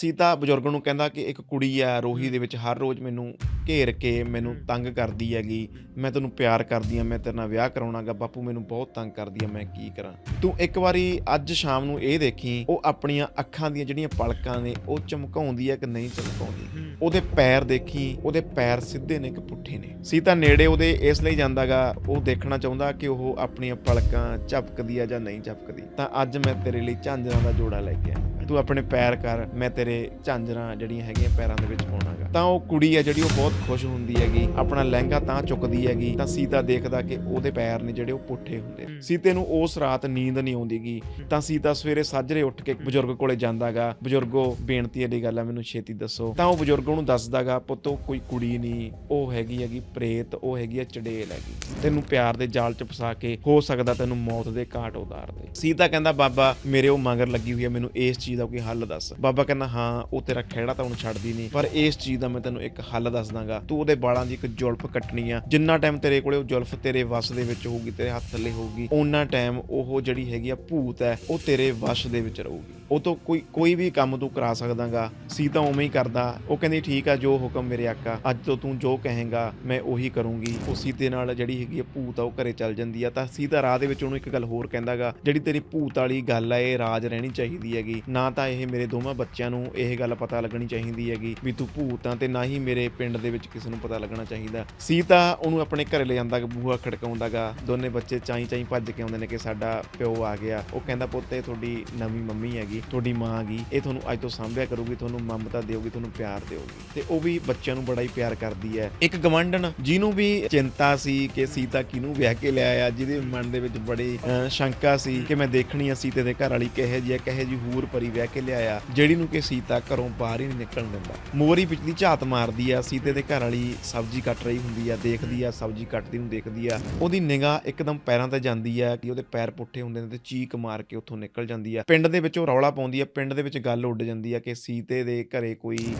ਸੀਤਾ ਬਜ਼ੁਰਗ ਨੂੰ ਕਹਿੰਦਾ ਕਿ ਇੱਕ ਕੁੜੀ ਆ ਰੋਹੀ ਦੇ ਵਿੱਚ ਹਰ ਰੋਜ਼ ਮੈਨੂੰ ਘੇਰ ਕੇ ਮੈਨੂੰ ਤੰਗ ਕਰਦੀ ਹੈਗੀ ਮੈਂ ਤੈਨੂੰ ਪਿਆਰ ਕਰਦੀ ਆ ਮੈਂ ਤੇਰੇ ਨਾਲ ਵਿਆਹ ਕਰਾਉਣਾਗਾ ਬਾਪੂ ਮੈਨੂੰ ਬਹੁਤ ਤੰਗ ਕਰਦੀ ਆ ਮੈਂ ਕੀ ਕਰਾਂ? ਤੂੰ ਇੱਕ ਵਾਰੀ ਅੱਜ ਸ਼ਾਮ ਨੂੰ ਇਹ ਦੇਖੀ ਉਹ ਆਪਣੀਆਂ ਅੱਖਾਂ ਦੀਆਂ ਜਿਹੜੀਆਂ ਪਲਕਾਂ ਨੇ ਉਹ ਚਮਕਾਉਂਦੀ ਹੈ ਕਿ ਨਹੀਂ ਚਮਕਾਉਂਦੀ? ਉਹਦੇ ਪੈਰ ਦੇਖੀ ਉਹਦੇ ਪੈਰ ਸਿੱਧੇ ਨੇ ਕਿ ਪੁੱਠੇ ਨੇ? ਸੀਤਾ ਨੇੜੇ ਉਹਦੇ ਇਸ ਲਈ ਜਾਂਦਾਗਾ ਉਹ ਦੇਖਣਾ ਚਾਹੁੰਦਾ ਕਿ ਉਹ ਆਪਣੀਆਂ ਪਲਕਾਂ ਝਪਕਦੀ ਆ ਜਾਂ ਨਹੀਂ ਝਪਕਦੀ। ਤਾਂ ਅੱਜ ਮੈਂ ਤੇਰੇ ਲਈ ਝਾਂਜਰਾਂ ਦਾ ਜੋੜਾ ਲੈ ਕੇ ਆਇਆ। ਤੂੰ ਆਪਣੇ ਪੈਰ ਕਰ ਮੈਂ ਤੇਰੇ ਝਾਂਜਰਾਂ ਜਿਹੜੀਆਂ ਹੈਗੀਆਂ ਪੈਰਾਂ ਦੇ ਵਿੱਚ ਪਾਉਣਾਗਾ। ਤਾਂ ਉਹ ਕੁੜੀ ਆ ਜਿਹੜੀ ਉਹ ਬਹੁਤ ਖੁਸ਼ ਹੁੰਦੀ ਹੈਗੀ ਆਪਣਾ ਲਹਿੰਗਾ ਤਾਂ ਚੁੱਕਦੀ ਹੈਗੀ ਤਾਂ ਸੀਤਾ ਦੇਖਦਾ ਕਿ ਉਹਦੇ ਪੈਰ ਨੇ ਜਿਹੜੇ ਉਹ ਪੁੱਠੇ ਹੁੰਦੇ ਸੀਤੇ ਨੂੰ ਉਸ ਰਾਤ ਨੀਂਦ ਨਹੀਂ ਆਉਂਦੀਗੀ ਤਾਂ ਸੀਤਾ ਸਵੇਰੇ ਸਾਜਰੇ ਉੱਠ ਕੇ ਬਜ਼ੁਰਗ ਕੋਲੇ ਜਾਂਦਾਗਾ। ਬਜ਼ੁਰਗੋ ਬੇਨਤੀ ਦੀ ਗੱਲ ਆ ਮੈਨੂੰ ਛੇਤੀ ਦੱਸੋ। ਤਾਂ ਉਹ ਬਜ਼ੁਰਗ ਉਹਨੂੰ ਦੱਸਦਾਗਾ ਪੁੱਤ ਕੋਈ ਕੁੜੀ ਨਹੀਂ ਉਹ ਹੈਗੀ ਹੈਗੀ ਪ੍ਰੇਤ ਉਹ ਹੈਗੀ ਆ ਚੜੇਲ ਹੈਗੀ। ਤੈਨੂੰ ਪਿਆਰ ਦੇ ਜਾਲ 'ਚ ਫਸਾ ਕੇ ਹੋ ਸਕਦਾ ਤੈਨੂੰ ਮੌਤ ਦੇ ਘਾਟ ਉਤਾਰ ਦੇ। ਸੀਤਾ ਕਹਿੰਦਾ ਬਾਬਾ ਮੇਰੇ ਉਹ ਮਗਰ ਲੱਗੀ ਹੋਈ ਹੈ ਮੈਨੂੰ ਇਸ ਚੀਜ਼ ਦਾ ਕੋਈ ਹੱਲ ਦੱਸ। ਬਾਬਾ ਕਹਿੰਦਾ ਹਾਂ, ਉਹ ਤੇਰਾ ਖਹਿੜਾ ਤਾਂ ਹੁਣ ਛੱਡਦੀ ਨਹੀਂ। ਪਰ ਇਸ ਚੀਜ਼ ਦਾ ਮੈਂ ਤੈਨੂੰ ਇੱਕ ਹੱਲ ਦੱਸ ਦਾਂਗਾ। ਤੂੰ ਉਹਦੇ ਬਾਲਾਂ ਦੀ ਇੱਕ ਜੁਲਫ ਕੱਟਣੀ ਆ। ਜਿੰਨਾ ਟਾਈਮ ਤੇਰੇ ਕੋਲੇ ਉਹ ਜੁਲਫ ਤੇਰੇ ਵਸ ਦੇ ਵਿੱਚ ਹੋਊਗੀ, ਤੇਰੇ ਹੱਥ ਥੱਲੇ ਹੋਊਗੀ ਉਹਨਾਂ ਟਾਈਮ ਉਹ ਜਿਹੜੀ ਹੈਗੀ ਆ ਭੂਤ ਹੈ, ਉਹ ਤੇਰੇ ਵਸ਼ ਦੇ ਵਿੱਚ ਰਹੂਗੀ। ਉਹ ਤੋਂ ਕੋਈ ਕੋਈ ਵੀ ਕੰਮ ਤੂੰ ਕਰਾ ਸਕਦਾਗਾ ਸੀਤਾ ਉਵੇਂ ਹੀ ਕਰਦਾ। ਉਹ ਕਹਿੰਦੀ, ਠੀਕ ਆ, ਜੋ ਹੁਕਮ ਮੇਰੇ ਆਕਾ ਅੱਜ ਤੋਂ ਤੂੰ ਜੋ ਕਹੇਗਾ, ਮੈਂ ਉਹੀ ਕਰੂੰਗੀ। ਉਹ ਸੀਤੇ ਨਾਲ ਜਿਹੜੀ ਹੈਗੀ ਆ ਭੂਤ ਆ, ਉਹ ਘਰੇ ਚੱਲ ਜਾਂਦੀ ਆ। ਤਾਂ ਸੀਤਾ ਰਾਹ ਦੇ ਵਿੱਚ ਉਹਨੂੰ ਇੱਕ ਗੱਲ ਹੋਰ ਕਹਿੰਦਾਗਾ, ਜਿਹੜੀ ਤੇਰੀ ਭੂਤ ਵਾਲੀ ਗੱਲ ਆ, ਇਹ ਰਾਜ ਰਹਿਣੀ ਚਾਹੀਦੀ ਹੈਗੀ। ਨਾ ਤਾਂ ਇਹ ਮੇਰੇ ਦੋਵਾਂ ਬੱਚਿਆਂ ਨੂੰ ਇਹ ਗੱਲ ਪਤਾ ਲੱਗਣੀ ਚਾਹੀਦੀ ਹੈਗੀ ਵੀ ਤੂੰ ਭੂਤ ਆ ਤੇ ਨਾ ਹੀ ਮੇਰੇ ਪਿੰਡ ਦੇ ਵਿੱਚ ਕਿਸੇ ਨੂੰ ਪਤਾ ਲੱਗਣਾ ਚਾਹੀਦਾ। ਸੀਤਾ ਉਹਨੂੰ ਆਪਣੇ ਘਰੇ ਲੈ ਜਾਂਦਾ ਬੂਹਾ ਖੜਕਾਉਂਦਾਗਾ। ਦੋਨੇ ਬੱਚੇ ਚਾਈ ਚਾਈ ਭੱਜ ਕੇ ਆਉਂਦੇ ਨੇ ਕਿ ਸਾਡਾ ਪਿਓ ਆ ਗਿਆ। ਉਹ ਕਹਿੰਦਾ, ਪੁੱਤ, ਇਹ ਤੁਹਾਡੀ ਨਵੀਂ ਮੰਮੀ ਹੈਗੀ ਤੁਹਾਡੀ ਮਾਂ ਗਈ, ਇਹ ਤੁਹਾਨੂੰ ਅੱਜ ਤੋਂ ਸਾਂਭਿਆ ਕਰੂਗੀ, ਤੁਹਾਨੂੰ ਮਮਤਾ ਦੇਊਗੀ, ਤੁਹਾਨੂੰ ਪਿਆਰ ਦੇਊਗੀ। ਤੇ ਉਹ ਵੀ ਬੱਚਿਆਂ ਨੂੰ ਬੜਾ ਹੀ ਪਿਆਰ ਕਰਦੀ ਹੈ। ਇੱਕ ਗਵੰਡਨ ਜਿਹਨੂੰ ਵੀ ਚਿੰਤਾ ਸੀ ਕਿ ਸੀਤਾ ਕਿਹਨੂੰ ਵਿਆਹ ਕੇ ਲਿਆਇਆ ਜਿਹਦੇ ਮਨ ਦੇ ਵਿੱਚ ਬੜੀ ਸ਼ੰਕਾ ਸੀ ਕਿ ਮੈਂ ਦੇਖਣੀ ਆ ਸੀਤੇ ਦੇ ਘਰ ਵਾਲੀ ਕਿਹੇ ਜੀ ਕਿਹੇ ਜੀ ਹੂਰ ਪਰੀ ਵਿਆਹ ਕੇ ਲਿਆਇਆ, ਜਿਹੜੀ ਨੂੰ ਕਿ ਸੀਤਾ ਘਰੋਂ ਬਾਹਰ ਹੀ ਨਹੀਂ ਨਿਕਲਣ ਦਿੰਦਾ। ਮੋਰੀ ਪਿਛਲੀ ਝਾਤ ਮਾਰਦੀ ਆ, ਸੀਤੇ ਦੇ ਘਰ ਵਾਲੀ ਸਬਜ਼ੀ ਕੱਟ ਰਹੀ ਹੁੰਦੀ ਆ, ਦੇਖਦੀ ਆ, ਸਬਜ਼ੀ ਕੱਟਦੀ ਨੂੰ ਦੇਖਦੀ ਆ। ਉਹਦੀ ਨਿਗਾਹ ਇੱਕਦਮ ਪੈਰਾਂ ਤੇ ਜਾਂਦੀ ਆ ਕਿ ਉਹਦੇ ਪੈਰ ਪੁੱਠੇ ਹੁੰਦੇ ਨੇ ਤੇ ਚੀਕ ਮਾਰ ਕੇ ਉੱਥੋਂ ਨਿਕਲ ਜਾਂਦੀ ਆ। ਪਿੰਡ ਦੇ ਵਿੱਚ ਉਹ ਰੌਲਾ ਪਾਉਂਦੀ ਆ ਪਿੰਡ ਦੇ ਵਿੱਚ ਗੱਲ ਉੱਡ ਜਾਂਦੀ ਆ ਕਿ ਸੀਤੇ ਦੇ ਘਰੇ ਕੋਈ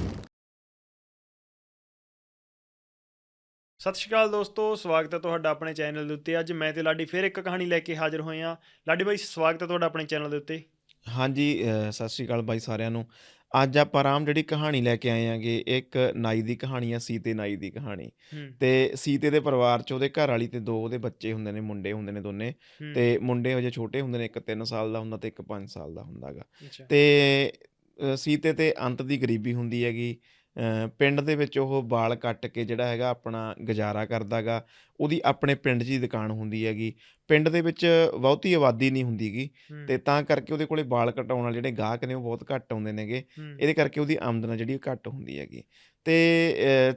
ਸਤਿ ਸ਼੍ਰੀ ਅਕਾਲ ਦੋਸਤੋ ਸਵਾਗਤ ਹੈ ਤੁਹਾਡਾ ਆਪਣੇ ਚੈਨਲ ਦੇ ਉੱਤੇ। ਅੱਜ ਮੈਂ ਤੇ ਲਾਡੀ ਫਿਰ ਇੱਕ ਕਹਾਣੀ ਲੈ ਕੇ ਹਾਜ਼ਰ ਹੋਏ ਹਾਂ। ਲਾਡੀ ਬਾਈ ਸਵਾਗਤ ਹੈ ਤੁਹਾਡਾ ਆਪਣੇ ਚੈਨਲ ਦੇ ਉੱਤੇ। ਹਾਂਜੀ ਅਹ ਸਤਿ ਸ਼੍ਰੀ ਅਕਾਲ ਬਾਈ ਸਾਰਿਆਂ ਨੂੰ। ਅੱਜ ਆਪਾਂ ਆਰਾਮ ਜਿਹੜੀ ਕਹਾਣੀ ਲੈ ਕੇ ਆਏ ਆਂਗੇ ਇੱਕ ਨਾਈ ਦੀ ਕਹਾਣੀ ਆ ਸੀਤੇ ਨਾਈ ਦੀ ਕਹਾਣੀ। ਹੂੰ। ਤੇ ਸੀਤੇ ਦੇ ਪਰਿਵਾਰ 'ਚ ਉਹਦੇ ਘਰ ਵਾਲੀ ਤੇ ਦੋ ਉਹਦੇ ਬੱਚੇ ਹੁੰਦੇ ਨੇ ਮੁੰਡੇ ਹੁੰਦੇ ਨੇ ਦੋਨੇ। ਹੂੰ, ਤੇ ਮੁੰਡੇ ਹਜੇ ਛੋਟੇ ਹੁੰਦੇ ਨੇ ਇੱਕ 3 ਸਾਲ ਦਾ ਹੁੰਦਾ ਤੇ ਇੱਕ 5 ਸਾਲ ਦਾ ਹੁੰਦਾਗਾ। ਅੱਛਾ। ਤੇ ਅ, ਸੀਤੇ ਤੇ ਅੰਤ ਦੀ ਗਰੀਬੀ ਹੁੰਦੀ ਹੈਗੀ। ਪਿੰਡ ਦੇ ਵਿੱਚ ਉਹ ਵਾਲ ਕੱਟ ਕੇ ਜਿਹੜਾ ਹੈਗਾ ਆਪਣਾ ਗੁਜ਼ਾਰਾ ਕਰਦਾਗਾ ਉਹਦੀ ਆਪਣੇ ਪਿੰਡ 'ਚ ਹੀ ਦੁਕਾਨ ਹੁੰਦੀ ਹੈਗੀ। ਪਿੰਡ ਦੇ ਵਿੱਚ ਬਹੁਤੀ ਆਬਾਦੀ ਨਹੀਂ ਹੁੰਦੀਗੀ ਤੇ ਤਾਂ ਕਰਕੇ ਉਹਦੇ ਕੋਲੇ ਵਾਲ ਕਟਾਉਣ ਵਾਲੇ ਜਿਹੜੇ ਗਾਹਕ ਨੇ ਉਹ ਬਹੁਤ ਘੱਟ ਆਉਂਦੇ ਨੇਗੇ। ਇਹਦੇ ਕਰਕੇ ਉਹਦੀ ਆਮਦਨ ਜਿਹੜੀ ਘੱਟ ਹੁੰਦੀ ਹੈਗੀ। ਤੇ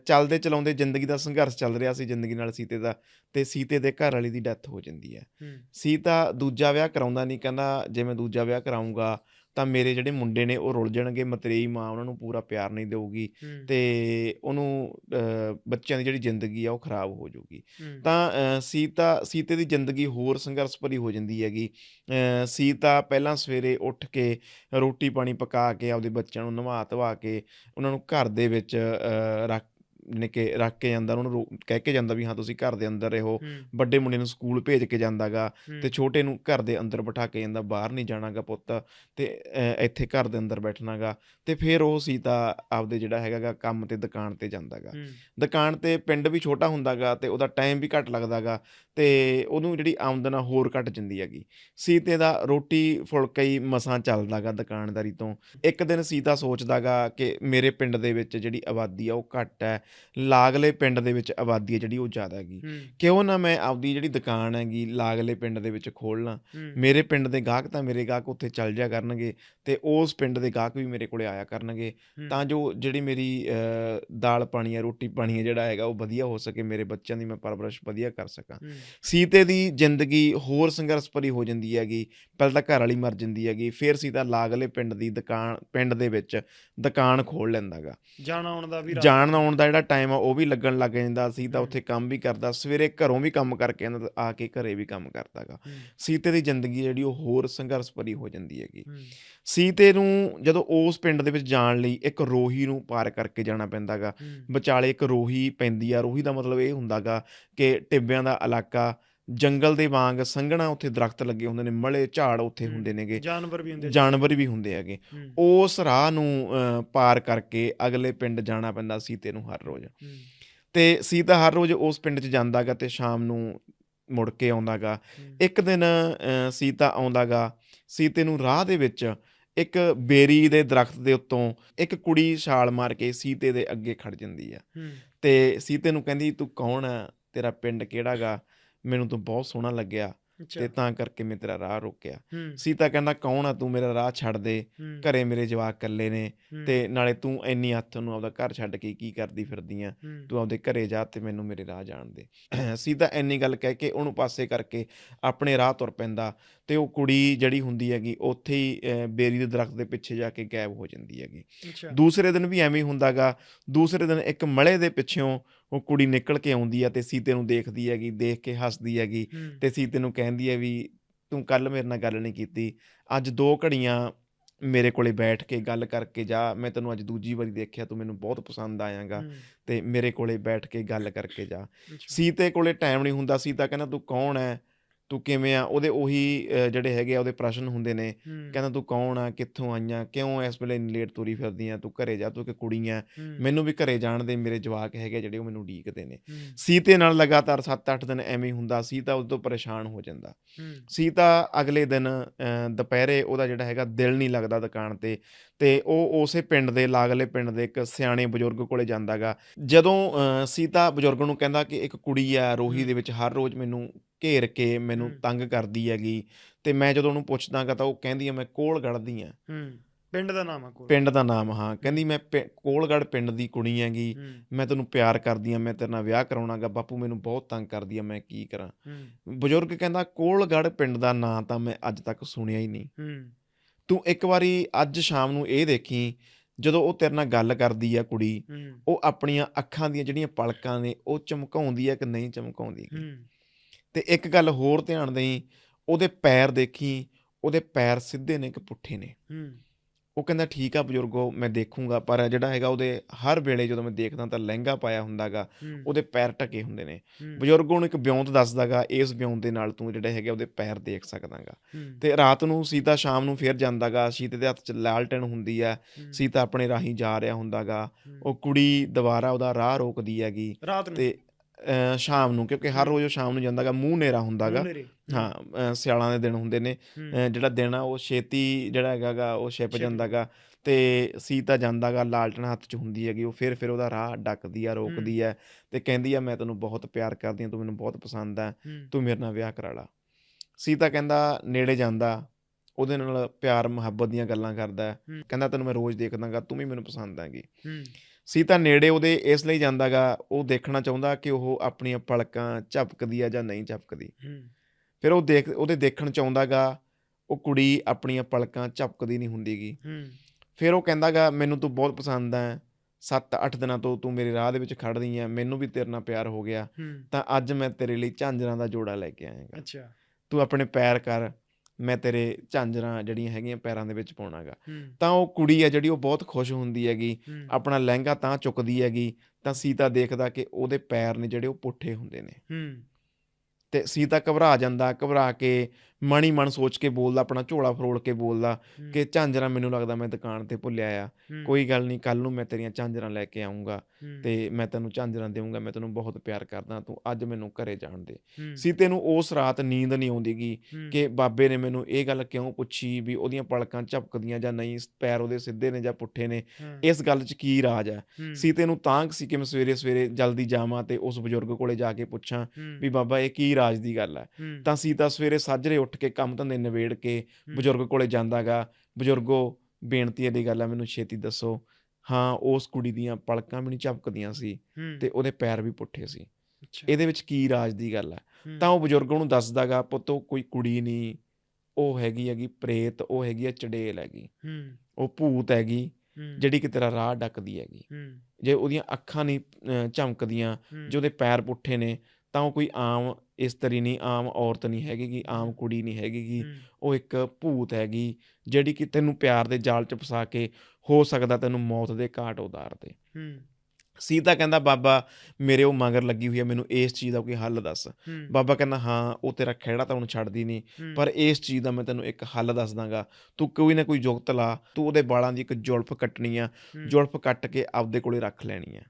ਚੱਲਦੇ ਚਲਾਉਂਦੇ ਜ਼ਿੰਦਗੀ ਦਾ ਸੰਘਰਸ਼ ਚੱਲ ਰਿਹਾ ਸੀ ਜ਼ਿੰਦਗੀ ਨਾਲ ਸੀਤੇ ਦਾ ਤੇ ਸੀਤੇ ਦੇ ਘਰ ਵਾਲੀ ਦੀ ਡੈਥ ਹੋ ਜਾਂਦੀ ਹੈ। ਹੂੰ, ਸੀਤਾ ਦੂਜਾ ਵਿਆਹ ਕਰਾਉਂਦਾ ਨਹੀਂ ਕਹਿੰਦਾ ਜੇ ਮੈਂ ਦੂਜਾ ਵਿਆਹ ਕਰਾਉਂਗਾ ਤਾਂ ਮੇਰੇ ਜਿਹੜੇ ਮੁੰਡੇ ਨੇ ਉਹ ਰੁੱਲ ਜਾਣਗੇ ਮਤਰੇਈ ਮਾਂ ਉਹਨਾਂ ਨੂੰ ਪੂਰਾ ਪਿਆਰ ਨਹੀਂ ਦੇਊਗੀ ਤੇ ਉਹਨੂੰ ਬੱਚਿਆਂ ਦੀ ਜਿਹੜੀ ਜ਼ਿੰਦਗੀ ਆ ਉਹ ਖਰਾਬ ਹੋ ਜਾਊਗੀ। ਤਾਂ ਸੀਤਾ ਸੀਤੇ ਦੀ ਜ਼ਿੰਦਗੀ ਹੋਰ ਸੰਘਰਸ਼ ਭਰੀ ਹੋ ਜਾਂਦੀ ਹੈਗੀ। ਸੀਤਾ ਪਹਿਲਾਂ ਸਵੇਰੇ ਉੱਠ ਕੇ ਰੋਟੀ ਪਾਣੀ ਪਕਾ ਕੇ ਆਪਦੇ ਬੱਚਿਆਂ ਨੂੰ ਨਵਾ ਧਵਾ ਕੇ ਉਹਨਾਂ ਨੂੰ ਘਰ ਦੇ ਵਿੱਚ ਰੱਖ ਨੇ ਕਿ ਰੱਖ ਕੇ ਜਾਂਦਾ ਉਹਨਾਂ ਨੂੰ ਕਹਿ ਕੇ ਜਾਂਦਾ ਵੀ ਹਾਂ ਤੁਸੀਂ ਘਰ ਦੇ ਅੰਦਰ ਰਹੋ। ਵੱਡੇ ਮੁੰਡੇ ਨੂੰ ਸਕੂਲ ਭੇਜ ਕੇ ਜਾਂਦਾਗਾ ਤੇ ਛੋਟੇ ਨੂੰ ਘਰ ਦੇ ਅੰਦਰ ਬਿਠਾ ਕੇ ਜਾਂਦਾ ਬਾਹਰ ਨਹੀਂ ਜਾਣਾਗਾ ਪੁੱਤ ਤੇ ਇੱਥੇ ਘਰ ਦੇ ਅੰਦਰ ਬੈਠਣਾਗਾ ਤੇ ਫਿਰ ਉਹ ਸੀਤਾ ਆਪਦੇ ਜਿਹੜਾ ਹੈਗਾਗਾ ਕੰਮ ਤੇ ਦੁਕਾਨ ਤੇ ਜਾਂਦਾਗਾ। ਦੁਕਾਨ ਤੇ ਪਿੰਡ ਵੀ ਛੋਟਾ ਹੁੰਦਾਗਾ ਤੇ ਉਹਦਾ ਟਾਈਮ ਵੀ ਘੱਟ ਲੱਗਦਾਗਾ ਤੇ ਉਹਨੂੰ ਜਿਹੜੀ ਆਮਦਨ ਆ ਹੋਰ ਘਟ ਜਾਂਦੀ ਹੈਗੀ। ਸੀਤੇ ਦਾ ਰੋਟੀ ਫੁਲਕਾ ਹੀ ਮਸਾਂ ਚੱਲਦਾਗਾ ਦੁਕਾਨਦਾਰੀ ਤੋਂ। ਇੱਕ ਦਿਨ ਸੀਤਾ ਸੋਚਦਾਗਾ ਕਿ ਮੇਰੇ ਪਿੰਡ ਦੇ ਵਿੱਚ ਜਿਹੜੀ ਆਬਾਦੀ ਆ ਉਹ ਘੱਟ ਹੈ ਲਾਗਲੇ ਪਿੰਡ ਦੇ ਵਿੱਚ ਆਬਾਦੀ ਹੈ ਜਿਹੜੀ ਉਹ ਜ਼ਿਆਦਾ ਹੈਗੀ। ਕਿਉਂ ਨਾ ਮੈਂ ਆਪਦੀ ਜਿਹੜੀ ਦੁਕਾਨ ਹੈਗੀ ਲਾਗਲੇ ਪਿੰਡ ਦੇ ਵਿੱਚ ਖੋਲਣਾ ਹੂੰ, ਮੇਰੇ ਪਿੰਡ ਦੇ ਗਾਹਕ ਤਾਂ ਮੇਰੇ ਗਾਹਕ ਉੱਥੇ ਚੱਲ ਜਾ ਕਰਨਗੇ ਤੇ ਉਸ ਪਿੰਡ ਦੇ ਗਾਹਕ ਵੀ ਮੇਰੇ ਕੋਲੇ ਆਇਆ ਕਰਨਗੇ। ਤਾਂ ਜੋ ਜਿਹੜੀ ਮੇਰੀ ਦਾਲ ਪਾਣੀ ਹੈ ਰੋਟੀ ਪਾਣੀ ਹੈ ਜਿਹੜਾ ਹੈਗਾ ਉਹ ਵਧੀਆ ਹੋ ਸਕੇ ਮੇਰੇ ਬੱਚਿਆਂ ਦੀ ਮੈਂ ਪਰਵਰਿਸ਼ ਵਧੀਆ ਕਰ ਸਕਾਂ। ਸੀਤੇ ਦੀ ਜ਼ਿੰਦਗੀ ਹੋਰ ਸੰਘਰਸ਼ ਭਰੀ ਹੋ ਜਾਂਦੀ ਹੈਗੀ ਪਹਿਲਾਂ ਤਾਂ ਘਰ ਵਾਲੀ ਮਰ ਜਾਂਦੀ ਹੈਗੀ ਫਿਰ ਸੀਤਾ ਲਾਗਲੇ ਪਿੰਡ ਦੀ ਦੁਕਾਨ ਪਿੰਡ ਦੇ ਵਿੱਚ ਦੁਕਾਨ ਖੋਲ ਲੈਂਦਾਗਾ ਜਾਣਾ ਆਉਣ ਦਾ ਵੀ ਜਾਣ ਆਉਣ ਦਾ ਜਿਹੜਾ ਟਾਈਮ ਆ ਉਹ ਵੀ ਲੱਗਣ ਲੱਗ ਜਾਂਦਾ। ਸੀ ਤਾਂ। ਉੱਥੇ ਕੰਮ ਵੀ ਕਰਦਾ ਸਵੇਰੇ ਘਰੋਂ ਵੀ ਕੰਮ ਕਰਕੇ ਆਉਂਦਾ ਆ ਕੇ ਘਰੇ ਵੀ ਕੰਮ ਕਰਦਾਗਾ ਸੀਤੇ ਦੀ ਜ਼ਿੰਦਗੀ ਜਿਹੜੀ ਉਹ ਹੋਰ ਸੰਘਰਸ਼ ਭਰੀ ਹੋ ਜਾਂਦੀ ਹੈਗੀ। ਸੀਤੇ ਨੂੰ ਜਦੋਂ ਉਸ ਪਿੰਡ ਦੇ ਵਿੱਚ ਜਾਣ ਲਈ ਇੱਕ ਰੋਹੀ ਨੂੰ ਪਾਰ ਕਰਕੇ ਜਾਣਾ ਪੈਂਦਾਗਾ ਵਿਚਾਲੇ ਇੱਕ ਰੋਹੀ ਪੈਂਦੀ ਆ। ਰੋਹੀ ਦਾ ਮਤਲਬ ਇਹ ਹੁੰਦਾਗਾ ਕਿ ਟਿੱਬਿਆਂ ਦਾ ਇਲਾਕਾ ਜੰਗਲ ਦੇ ਵਾਂਗ ਸੰਘਣਾ ਉੱਥੇ ਦਰਖਤ ਲੱਗੇ ਹੁੰਦੇ ਨੇ ਮਲੇ ਝਾੜ ਉੱਥੇ। ਹੁੰਦੇ ਨੇਗੇ। ਜਾਨਵਰ ਵੀ ਹੁੰਦੇ ਜਾਨਵਰ ਵੀ ਹੁੰਦੇ ਹੈਗੇ। ਉਸ ਰਾਹ ਨੂੰ ਪਾਰ ਕਰਕੇ ਅਗਲੇ ਪਿੰਡ ਜਾਣਾ ਪੈਂਦਾ ਸੀਤੇ ਨੂੰ ਹਰ ਰੋਜ਼। ਤੇ ਸੀਤਾ ਹਰ ਰੋਜ਼ ਉਸ ਪਿੰਡ 'ਚ ਜਾਂਦਾਗਾ ਤੇ ਸ਼ਾਮ ਨੂੰ ਮੁੜ ਕੇ ਆਉਂਦਾਗਾ। ਇੱਕ ਦਿਨ ਸੀਤਾ ਆਉਂਦਾਗਾ। ਸੀਤੇ ਨੂੰ ਰਾਹ ਦੇ ਵਿੱਚ ਇੱਕ ਬੇਰੀ ਦੇ ਦਰਖਤ ਦੇ ਉੱਤੋਂ ਇੱਕ ਕੁੜੀ ਛਾਲ ਮਾਰ ਕੇ ਸੀਤੇ ਦੇ ਅੱਗੇ ਖੜ ਜਾਂਦੀ ਆ। ਤੇ ਸੀਤੇ ਨੂੰ ਕਹਿੰਦੀ ਤੂੰ ਕੌਣ ਆ? ਤੇਰਾ ਪਿੰਡ ਕਿਹੜਾਗਾ? ਮੈਨੂੰ ਤੂੰ ਬਹੁਤ ਸੋਹਣਾ ਲੱਗਿਆ ਤੇ ਤਾਂ ਕਰਕੇ ਮੈਂ ਤੇਰਾ ਰਾਹ ਰੋਕਿਆ। ਸੀਤਾ ਕਹਿੰਦਾ ਕੌਣ ਆ ਤੂੰ? ਮੇਰਾ ਰਾਹ ਛੱਡ ਦੇ। ਘਰੇ ਮੇਰੇ ਜਵਾਕ ਇਕੱਲੇ ਨੇ ਤੇ ਨਾਲੇ ਤੂੰ ਇੰਨੀ ਹੱਥ ਨੂੰ ਆਪਦਾ ਘਰ ਛੱਡ ਕੇ ਕੀ ਕਰਦੀ ਫਿਰਦੀ ਆ ਤੂੰ ਆਪਦੇ ਘਰੇ ਜਾ ਤੇ ਮੈਨੂੰ ਮੇਰੇ ਰਾਹ ਜਾਣ ਦੇ। ਸੀਤਾ ਇੰਨੀ ਗੱਲ ਕਹਿ ਕੇ ਉਹਨੂੰ ਪਾਸੇ ਕਰਕੇ ਆਪਣੇ ਰਾਹ ਤੁਰ ਪੈਂਦਾ। ਤੇ ਉਹ ਕੁੜੀ ਜਿਹੜੀ ਹੁੰਦੀ ਹੈਗੀ ਉੱਥੇ ਹੀ ਬੇਰੀ ਦੇ ਦਰਖਤ ਦੇ ਪਿੱਛੇ ਜਾ ਕੇ ਗਾਇਬ ਹੋ ਜਾਂਦੀ ਹੈਗੀ। ਦੂਸਰੇ ਦਿਨ ਵੀ ਐਵੇਂ ਹੀ ਹੁੰਦਾਗਾ। ਦੂਸਰੇ ਦਿਨ ਇੱਕ ਮਲੇ ਦੇ ਪਿੱਛੋਂ ਉਹ ਕੁੜੀ ਨਿਕਲ ਕੇ ਆਉਂਦੀ ਆ ਤੇ ਸੀਤੇ ਨੂੰ ਦੇਖਦੀ ਹੈਗੀ ਦੇਖ ਕੇ ਹੱਸਦੀ ਹੈਗੀ ਤੇ ਸੀਤੇ ਨੂੰ ਕਹਿੰਦੀ ਹੈ ਵੀ ਤੂੰ ਕੱਲ ਮੇਰੇ ਨਾਲ ਗੱਲ ਨਹੀਂ ਕੀਤੀ। ਅੱਜ ਦੋ ਘੜੀਆਂ ਮੇਰੇ ਕੋਲੇ ਬੈਠ ਕੇ ਗੱਲ ਕਰਕੇ ਜਾ। ਮੈਂ ਤੈਨੂੰ ਅੱਜ ਦੂਜੀ ਵਾਰੀ ਦੇਖਿਆ ਤੂੰ ਮੈਨੂੰ ਬਹੁਤ ਪਸੰਦ ਆਇਆਗਾ ਤੇ ਮੇਰੇ ਕੋਲੇ ਬੈਠ ਕੇ ਗੱਲ ਕਰਕੇ ਜਾ। ਸੀਤੇ ਕੋਲੇ ਟਾਈਮ ਨਹੀਂ ਹੁੰਦਾ। ਸੀਤਾ ਕਹਿੰਦਾ ਤੂੰ ਕੌਣ ਹੈ? ਤੂੰ ਕਿਵੇਂ ਆ? ਉਹਦੇ ਉਹੀ ਜਿਹੜੇ ਹੈਗੇ ਆ ਉਹਦੇ ਪ੍ਰਸ਼ਨ ਹੁੰਦੇ ਨੇ। ਕਹਿੰਦਾ ਤੂੰ ਕੌਣ ਆ? ਕਿੱਥੋਂ ਆਈਆਂ? ਕਿਉਂ ਇਸ ਵੇਲੇ ਇੰਨੀ ਲੇਟ ਤੁਰੀ ਫਿਰਦੀ ਆ? ਤੂੰ ਘਰੇ ਜਾ ਤੂੰ ਕਿ ਕੁੜੀ ਆ। ਹੂੰ, ਮੈਨੂੰ ਵੀ ਘਰੇ ਜਾਣ ਦੇ ਮੇਰੇ ਜਵਾਕ ਹੈਗੇ ਜਿਹੜੇ ਉਹ ਮੈਨੂੰ ਉਡੀਕਦੇ ਨੇ। ਸੀਤੇ ਨਾਲ ਲਗਾਤਾਰ 7-8 ਦਿਨ ਐਵੇਂ ਹੁੰਦਾ ਸੀਤਾ ਉਦੋਂ ਤੋਂ ਪਰੇਸ਼ਾਨ ਹੋ ਜਾਂਦਾ। ਸੀਤਾ ਅਗਲੇ ਦਿਨ ਦੁਪਹਿਰੇ ਉਹਦਾ ਜਿਹੜਾ ਹੈਗਾ ਦਿਲ ਨਹੀਂ ਲੱਗਦਾ ਦੁਕਾਨ ਤੇ। ਤੇ ਉਹ ਉਸੇ ਪਿੰਡ ਦੇ ਲਾਗਲੇ ਪਿੰਡ ਦੇ ਇੱਕ ਸਿਆਣੇ ਬਜ਼ੁਰਗ ਕੋਲੇ ਜਾਂਦਾਗਾ ਜਦੋਂ ਸੀਤਾ ਬਜ਼ੁਰਗ ਨੂੰ ਕਹਿੰਦਾ ਕਿ ਇੱਕ ਕੁੜੀ ਆ ਰੋਹੀ। ਦੇ ਵਿੱਚ ਹਰ ਰੋਜ਼ ਮੈਨੂੰ ਘੇਰ ਕੇ ਮੈਨੂੰ। ਤੰਗ ਕਰਦੀ ਹੈਗੀ ਤੇ ਮੈਂ ਜਦੋਂ ਉਹਨੂੰ ਪੁੱਛਦਾਗਾ ਤਾਂ ਉਹ ਕਹਿੰਦੀ ਆ ਮੈਂ ਕੋਲ ਗੜਦੀ ਆ ਪਿੰਡ ਦਾ ਨਾਮ ਆ ਕੋਲ। ਪਿੰਡ ਦਾ ਨਾਮ ਹਾਂ। ਕਹਿੰਦੀ ਮੈਂ ਪਿੰ- ਕੋਲਗੜ੍ਹ ਪਿੰਡ ਦੀ ਕੁੜੀ ਹੈਗੀ ਮੈਂ ਤੈਨੂੰ ਪਿਆਰ ਕਰਦੀ ਆ ਮੈਂ ਤੇਰੇ ਨਾਲ ਵਿਆਹ ਕਰਾਉਣਾਗਾ ਬਾਪੂ ਮੈਨੂੰ ਬਹੁਤ ਤੰਗ ਕਰਦੀ ਆ ਮੈਂ ਕੀ ਕਰਾਂ? ਬਜ਼ੁਰਗ ਕਹਿੰਦਾ ਕੋਲਗੜ੍ਹ ਪਿੰਡ ਦਾ ਨਾਂ ਤਾਂ ਮੈਂ ਅੱਜ ਤੱਕ ਸੁਣਿਆ ਹੀ ਨਹੀਂ। ਤੂੰ ਇੱਕ ਵਾਰੀ ਅੱਜ ਸ਼ਾਮ ਨੂੰ ਇਹ ਦੇਖੀ ਜਦੋਂ ਉਹ ਤੇਰੇ ਨਾਲ ਗੱਲ ਕਰਦੀ ਆ ਕੁੜੀ ਉਹ ਆਪਣੀਆਂ ਅੱਖਾਂ ਦੀਆਂ ਜਿਹੜੀਆਂ ਪਲਕਾਂ ਨੇ ਉਹ ਚਮਕਾਉਂਦੀ ਆ ਕਿ ਨਹੀਂ ਚਮਕਾਉਂਦੀ ਤੇ ਇੱਕ ਗੱਲ ਹੋਰ ਧਿਆਨ ਦੇਈ ਉਹਦੇ ਪੈਰ ਦੇਖੀ ਉਹਦੇ ਪੈਰ ਸਿੱਧੇ ਨੇ ਕਿ ਪੁੱਠੇ ਨੇ? ਹੂੰ, ਉਹ ਕਹਿੰਦਾ ਠੀਕ ਆ ਬਜ਼ੁਰਗੋ ਮੈਂ ਦੇਖੂੰਗਾ ਪਰ ਜਿਹੜਾ ਹੈਗਾ ਉਹਦੇ ਹਰ ਵੇਲੇ ਜਦੋਂ ਮੈਂ ਦੇਖਦਾ ਤਾਂ ਲਹਿੰਗਾ ਪਾਇਆ ਹੁੰਦਾਗਾ ਉਹਦੇ ਪੈਰ ਢਕੇ ਹੁੰਦੇ ਨੇ। ਬਜ਼ੁਰਗੋ ਨੂੰ ਇੱਕ ਵਿਉਂਤ ਦੱਸਦਾਗਾ ਇਸ ਵਿਉਂਤ ਦੇ ਨਾਲ ਤੂੰ ਜਿਹੜੇ ਹੈਗੇ ਉਹਦੇ ਪੈਰ ਦੇਖ ਸਕਦਾਗਾ। ਤੇ ਰਾਤ ਨੂੰ ਸੀਤਾ ਸ਼ਾਮ ਨੂੰ ਫੇਰ ਜਾਂਦਾਗਾ ਸੀਤੇ ਦੇ ਹੱਥ 'ਚ ਲਾਲਟਨ ਹੁੰਦੀ ਆ ਸੀਤਾ ਆਪਣੇ ਰਾਹੀਂ ਜਾ ਰਿਹਾ ਹੁੰਦਾਗਾ। ਉਹ ਕੁੜੀ ਦੁਬਾਰਾ ਉਹਦਾ ਰਾਹ ਰੋਕਦੀ ਹੈਗੀ ਤੇ ਸ਼ਾਮ ਨੂੰ ਕਿਉਂਕਿ ਹਰ ਰੋਜ਼ ਉਹ ਸ਼ਾਮ ਨੂੰ ਜਾਂਦਾਗਾ ਮੂੰਹ ਨੇਰਾ ਹੁੰਦਾਗਾ। ਹੂੰ, ਸਿਆਲਾਂ ਦੇ ਦਿਨ ਹੁੰਦੇ ਨੇ। ਜਿਹੜਾ ਦਿਨ ਆ ਉਹ ਛੇਤੀ ਜਿਹੜਾ ਹੈਗਾਗਾ ਉਹ ਛਿਪ ਛਿਪ ਜਾਂਦਾਗਾ। ਤੇ ਸੀਤਾ ਜਾਂਦਾਗਾ ਲਾਲਟਨ ਹੱਥ 'ਚ ਹੁੰਦੀ ਹੈਗੀ ਉਹ ਫਿਰ ਫਿਰ ਉਹਦਾ ਰਾਹ ਡੱਕਦੀ ਆ ਰੋਕਦੀ ਆ ਤੇ ਕਹਿੰਦੀ ਆ ਮੈਂ ਤੈਨੂੰ ਬਹੁਤ ਪਿਆਰ ਕਰਦੀ ਆ ਤੂੰ ਮੈਨੂੰ ਬਹੁਤ ਪਸੰਦ ਆ। ਤੂੰ ਮੇਰੇ ਨਾਲ ਵਿਆਹ ਕਰਾ ਲਾ। ਸੀਤਾ ਕਹਿੰਦਾ ਨੇੜੇ ਜਾਂਦਾ। ਉਹਦੇ ਨਾਲ ਪਿਆਰ ਮੁਹੱਬਤ ਦੀਆਂ ਗੱਲਾਂ ਕਰਦਾ। ਕਹਿੰਦਾ ਤੈਨੂੰ ਮੈਂ ਰੋਜ਼ ਦੇਖਦਾਗਾ ਤੂੰ ਵੀ ਮੈਨੂੰ ਪਸੰਦ ਆਂਗੀ। ਸੀਤਾ ਨੇੜੇ ਉਹਦੇ ਇਸ ਲਈ ਜਾਂਦਾਗਾ ਉਹ ਦੇਖਣਾ ਚਾਹੁੰਦਾ ਕਿ ਉਹ ਆਪਣੀਆਂ ਪਲਕਾਂ ਝਪਕਦੀ ਆ ਜਾਂ ਨਹੀਂ ਝਪਕਦੀ। ਫਿਰ ਉਹ ਦੇਖ ਉਹਦੇ ਦੇਖਣ ਚਾਹੁੰਦਾਗਾ ਉਹ ਕੁੜੀ ਆਪਣੀਆਂ ਪਲਕਾਂ ਝਪਕਦੀ ਨਹੀਂ ਹੁੰਦੀਗੀ। ਫਿਰ ਉਹ ਕਹਿੰਦਾਗਾ ਮੈਨੂੰ ਤੂੰ ਬਹੁਤ ਪਸੰਦ ਆ 7-8 ਦਿਨਾਂ ਤੋਂ ਤੂੰ ਮੇਰੇ ਰਾਹ ਦੇ ਵਿੱਚ ਖੜਦੀ ਆ ਮੈਨੂੰ ਵੀ ਤੇਰੇ ਨਾਲ ਪਿਆਰ ਹੋ ਗਿਆ। ਤਾਂ ਅੱਜ ਮੈਂ ਤੇਰੇ ਲਈ ਝਾਂਜਰਾਂ ਦਾ ਜੋੜਾ ਲੈ ਕੇ ਆਇਆਗਾ। ਅੱਛਾ। ਤੂੰ ਆਪਣੇ ਪੈਰ ਕਰ। ਮੈਂ ਤੇਰੇ ਝਾਂਜਰਾਂ ਜਿਹੜੀਆਂ ਹੈਗੀਆਂ ਪੈਰਾਂ ਦੇ ਵਿੱਚ ਪਾਉਣਾਗਾ। ਹੂੰ, ਤਾਂ ਉਹ ਕੁੜੀ ਆ ਜਿਹੜੀ ਉਹ ਬਹੁਤ ਖੁਸ਼ ਹੁੰਦੀ ਹੈਗੀ ਹੂੰ, ਆਪਣਾ ਲਹਿੰਗਾ ਤਾਂ ਚੁੱਕਦੀ ਹੈਗੀ ਤਾਂ ਸੀਤਾ ਦੇਖਦਾ ਕਿ ਉਹਦੇ ਪੈਰ ਨੇ ਜਿਹੜੇ ਉਹ ਪੁੱਠੇ ਹੁੰਦੇ ਨੇ। ਹੂੰ, ਤੇ ਸੀਤਾ ਘਬਰਾ ਜਾਂਦਾ ਘਬਰਾ ਕੇ ਮਣੀ ਮਨ ਸੋਚ ਕੇ ਬੋਲਦਾ ਆਪਣਾ ਝੋਲਾ ਫਰੋਲ ਕੇ ਬੋਲਦਾ ਕਿ ਝਾਂਜਰਾਂ ਮੈਨੂੰ ਲੱਗਦਾ ਮੈਂ ਦੁਕਾਨ ਤੇ ਭੁੱਲਿਆ ਆ। ਕੋਈ ਗੱਲ ਨਹੀਂ ਕੱਲ ਨੂੰ ਮੈਂ ਤੇਰੀਆਂ ਝਾਂਜਰਾਂ ਲੈ ਕੇ ਆਉਂਗਾ ਤੇ ਮੈਂ ਤੈਨੂੰ ਝਾਂਜਰਾਂ ਦੇਵਾਂਗਾ ਮੈਂ ਤੈਨੂੰ ਬਹੁਤ ਪਿਆਰ ਕਰਦਾ ਤੂੰ ਅੱਜ ਮੈਨੂੰ ਘਰੇ ਜਾਣ ਦੇ। ਸੀਤੇ ਨੂੰ ਉਸ ਰਾਤ ਨੀਂਦ ਨਹੀਂ ਆਉਂਦੀਗੀ ਕਿ ਬਾਬੇ ਨੇ ਮੈਨੂੰ ਇਹ ਗੱਲ ਕਿਉਂ ਪੁੱਛੀ ਵੀ ਉਹਦੀਆਂ ਪਲਕਾਂ ਝਪਕਦੀਆਂ ਜਾਂ ਨਹੀਂ ਪੈਰ ਉਹਦੇ ਸਿੱਧੇ ਨੇ ਜਾਂ ਪੁੱਠੇ ਨੇ? ਇਸ ਗੱਲ 'ਚ ਕੀ ਰਾਜ ਹੈ। ਸੀਤੇ ਨੂੰ ਤਾਂ ਸੀ ਕਿ ਮੈਂ ਸਵੇਰੇ ਸਵੇਰੇ ਜਲਦੀ ਜਾਵਾਂ ਤੇ ਉਸ ਬਜ਼ੁਰਗ ਕੋਲੇ ਜਾ ਕੇ ਪੁੱਛਾਂ ਵੀ ਬਾਬਾ ਇਹ ਕੀ ਰਾਜ ਦੀ ਗੱਲ ਹੈ ਹੂੰ, ਤਾਂ ਸੀਤਾ ਸਵੇਰੇ ਸਾਜਰੇ ਉੱਠ ਕੇ ਕੰਮ ਧੰਦੇ ਨਿਬੇੜ ਕੇ ਬਜ਼ੁਰਗ ਕੋਲੇ ਜਾਂਦਾਗਾ ਬਜ਼ੁਰਗੋ ਬੇਨਤੀ ਦੀ ਗੱਲ ਹੈ ਮੈਨੂੰ ਛੇਤੀ ਦੱਸੋ। ਹਾਂ ਉਸ ਕੁੜੀ ਦੀਆਂ ਪਲਕਾਂ ਵੀ ਨਹੀਂ ਝਪਕਦੀਆਂ ਸੀ ਤੇ ਉਹਦੇ ਪੈਰ ਵੀ ਪੁੱਠੇ ਸੀ। ਇਹਦੇ ਵਿੱਚ ਕੀ ਰਾਜ ਦੀ ਗੱਲ ਹੂੰ, ਤਾਂ ਉਹ ਬਜ਼ੁਰਗ ਨੂੰ ਦੱਸਦਾਗਾ ਪੁੱਤ ਕੋਈ ਕੁੜੀ ਨਹੀਂ ਉਹ ਹੈਗੀ ਹੈਗੀ ਪ੍ਰੇਤ ਉਹ ਹੈਗੀ ਆ ਚੜੇਲ ਹੈਗੀ। ਉਹ ਭੂਤ ਹੈਗੀ ਜਿਹੜੀ ਕਿ ਤੇਰਾ ਰਾਹ ਡੱਕਦੀ ਹੈਗੀ। ਜੇ ਉਹਦੀਆਂ ਅੱਖਾਂ ਨਹੀਂ ਝਮਕਦੀਆਂ ਜੇ ਉਹਦੇ ਪੈਰ ਪੁੱਠੇ ਨੇ ਤਾਂ ਉਹ ਕੋਈ ਆਮ ਇਸਤਰੀ ਨਹੀਂ ਆਮ ਔਰਤ ਨਹੀਂ ਹੈਗੀ ਆਮ ਕੁੜੀ ਨਹੀਂ ਹੈਗੀ ਉਹ ਇੱਕ ਭੂਤ ਹੈਗੀ ਜਿਹੜੀ ਕਿ ਤੈਨੂੰ ਪਿਆਰ ਦੇ ਜਾਲ 'ਚ ਫਸਾ ਕੇ ਹੋ ਸਕਦਾ ਤੈਨੂੰ ਮੌਤ ਦੇ ਘਾਟ ਉਤਾਰ ਦੇ। ਸੀਤਾ ਕਹਿੰਦਾ ਬਾਬਾ ਮੇਰੇ ਉਹ ਮਗਰ ਲੱਗੀ ਹੋਈ ਹੈ ਮੈਨੂੰ ਇਸ ਚੀਜ਼ ਦਾ ਕੋਈ ਹੱਲ ਦੱਸ। ਬਾਬਾ ਕਹਿੰਦਾ ਹਾਂ ਉਹ ਤੇਰਾ ਖਹਿੜਾ ਤਾਂ ਹੁਣ ਛੱਡਦੀ ਨਹੀਂ ਪਰ ਇਸ ਚੀਜ਼ ਦਾ ਮੈਂ ਤੈਨੂੰ ਇੱਕ ਹੱਲ ਦੱਸ ਦਾਂਗਾ। ਤੂੰ ਕੋਈ ਨਾ ਕੋਈ ਜੁਗਤ ਲਾ ਤੂੰ ਉਹਦੇ ਵਾਲਾਂ ਦੀ ਇੱਕ ਜੁਲਫ ਕੱਟਣੀ ਆ। ਜੁਲਫ ਕੱਟ ਕੇ ਆਪਦੇ ਕੋਲੇ ਰੱਖ ਲੈਣੀ ਆ।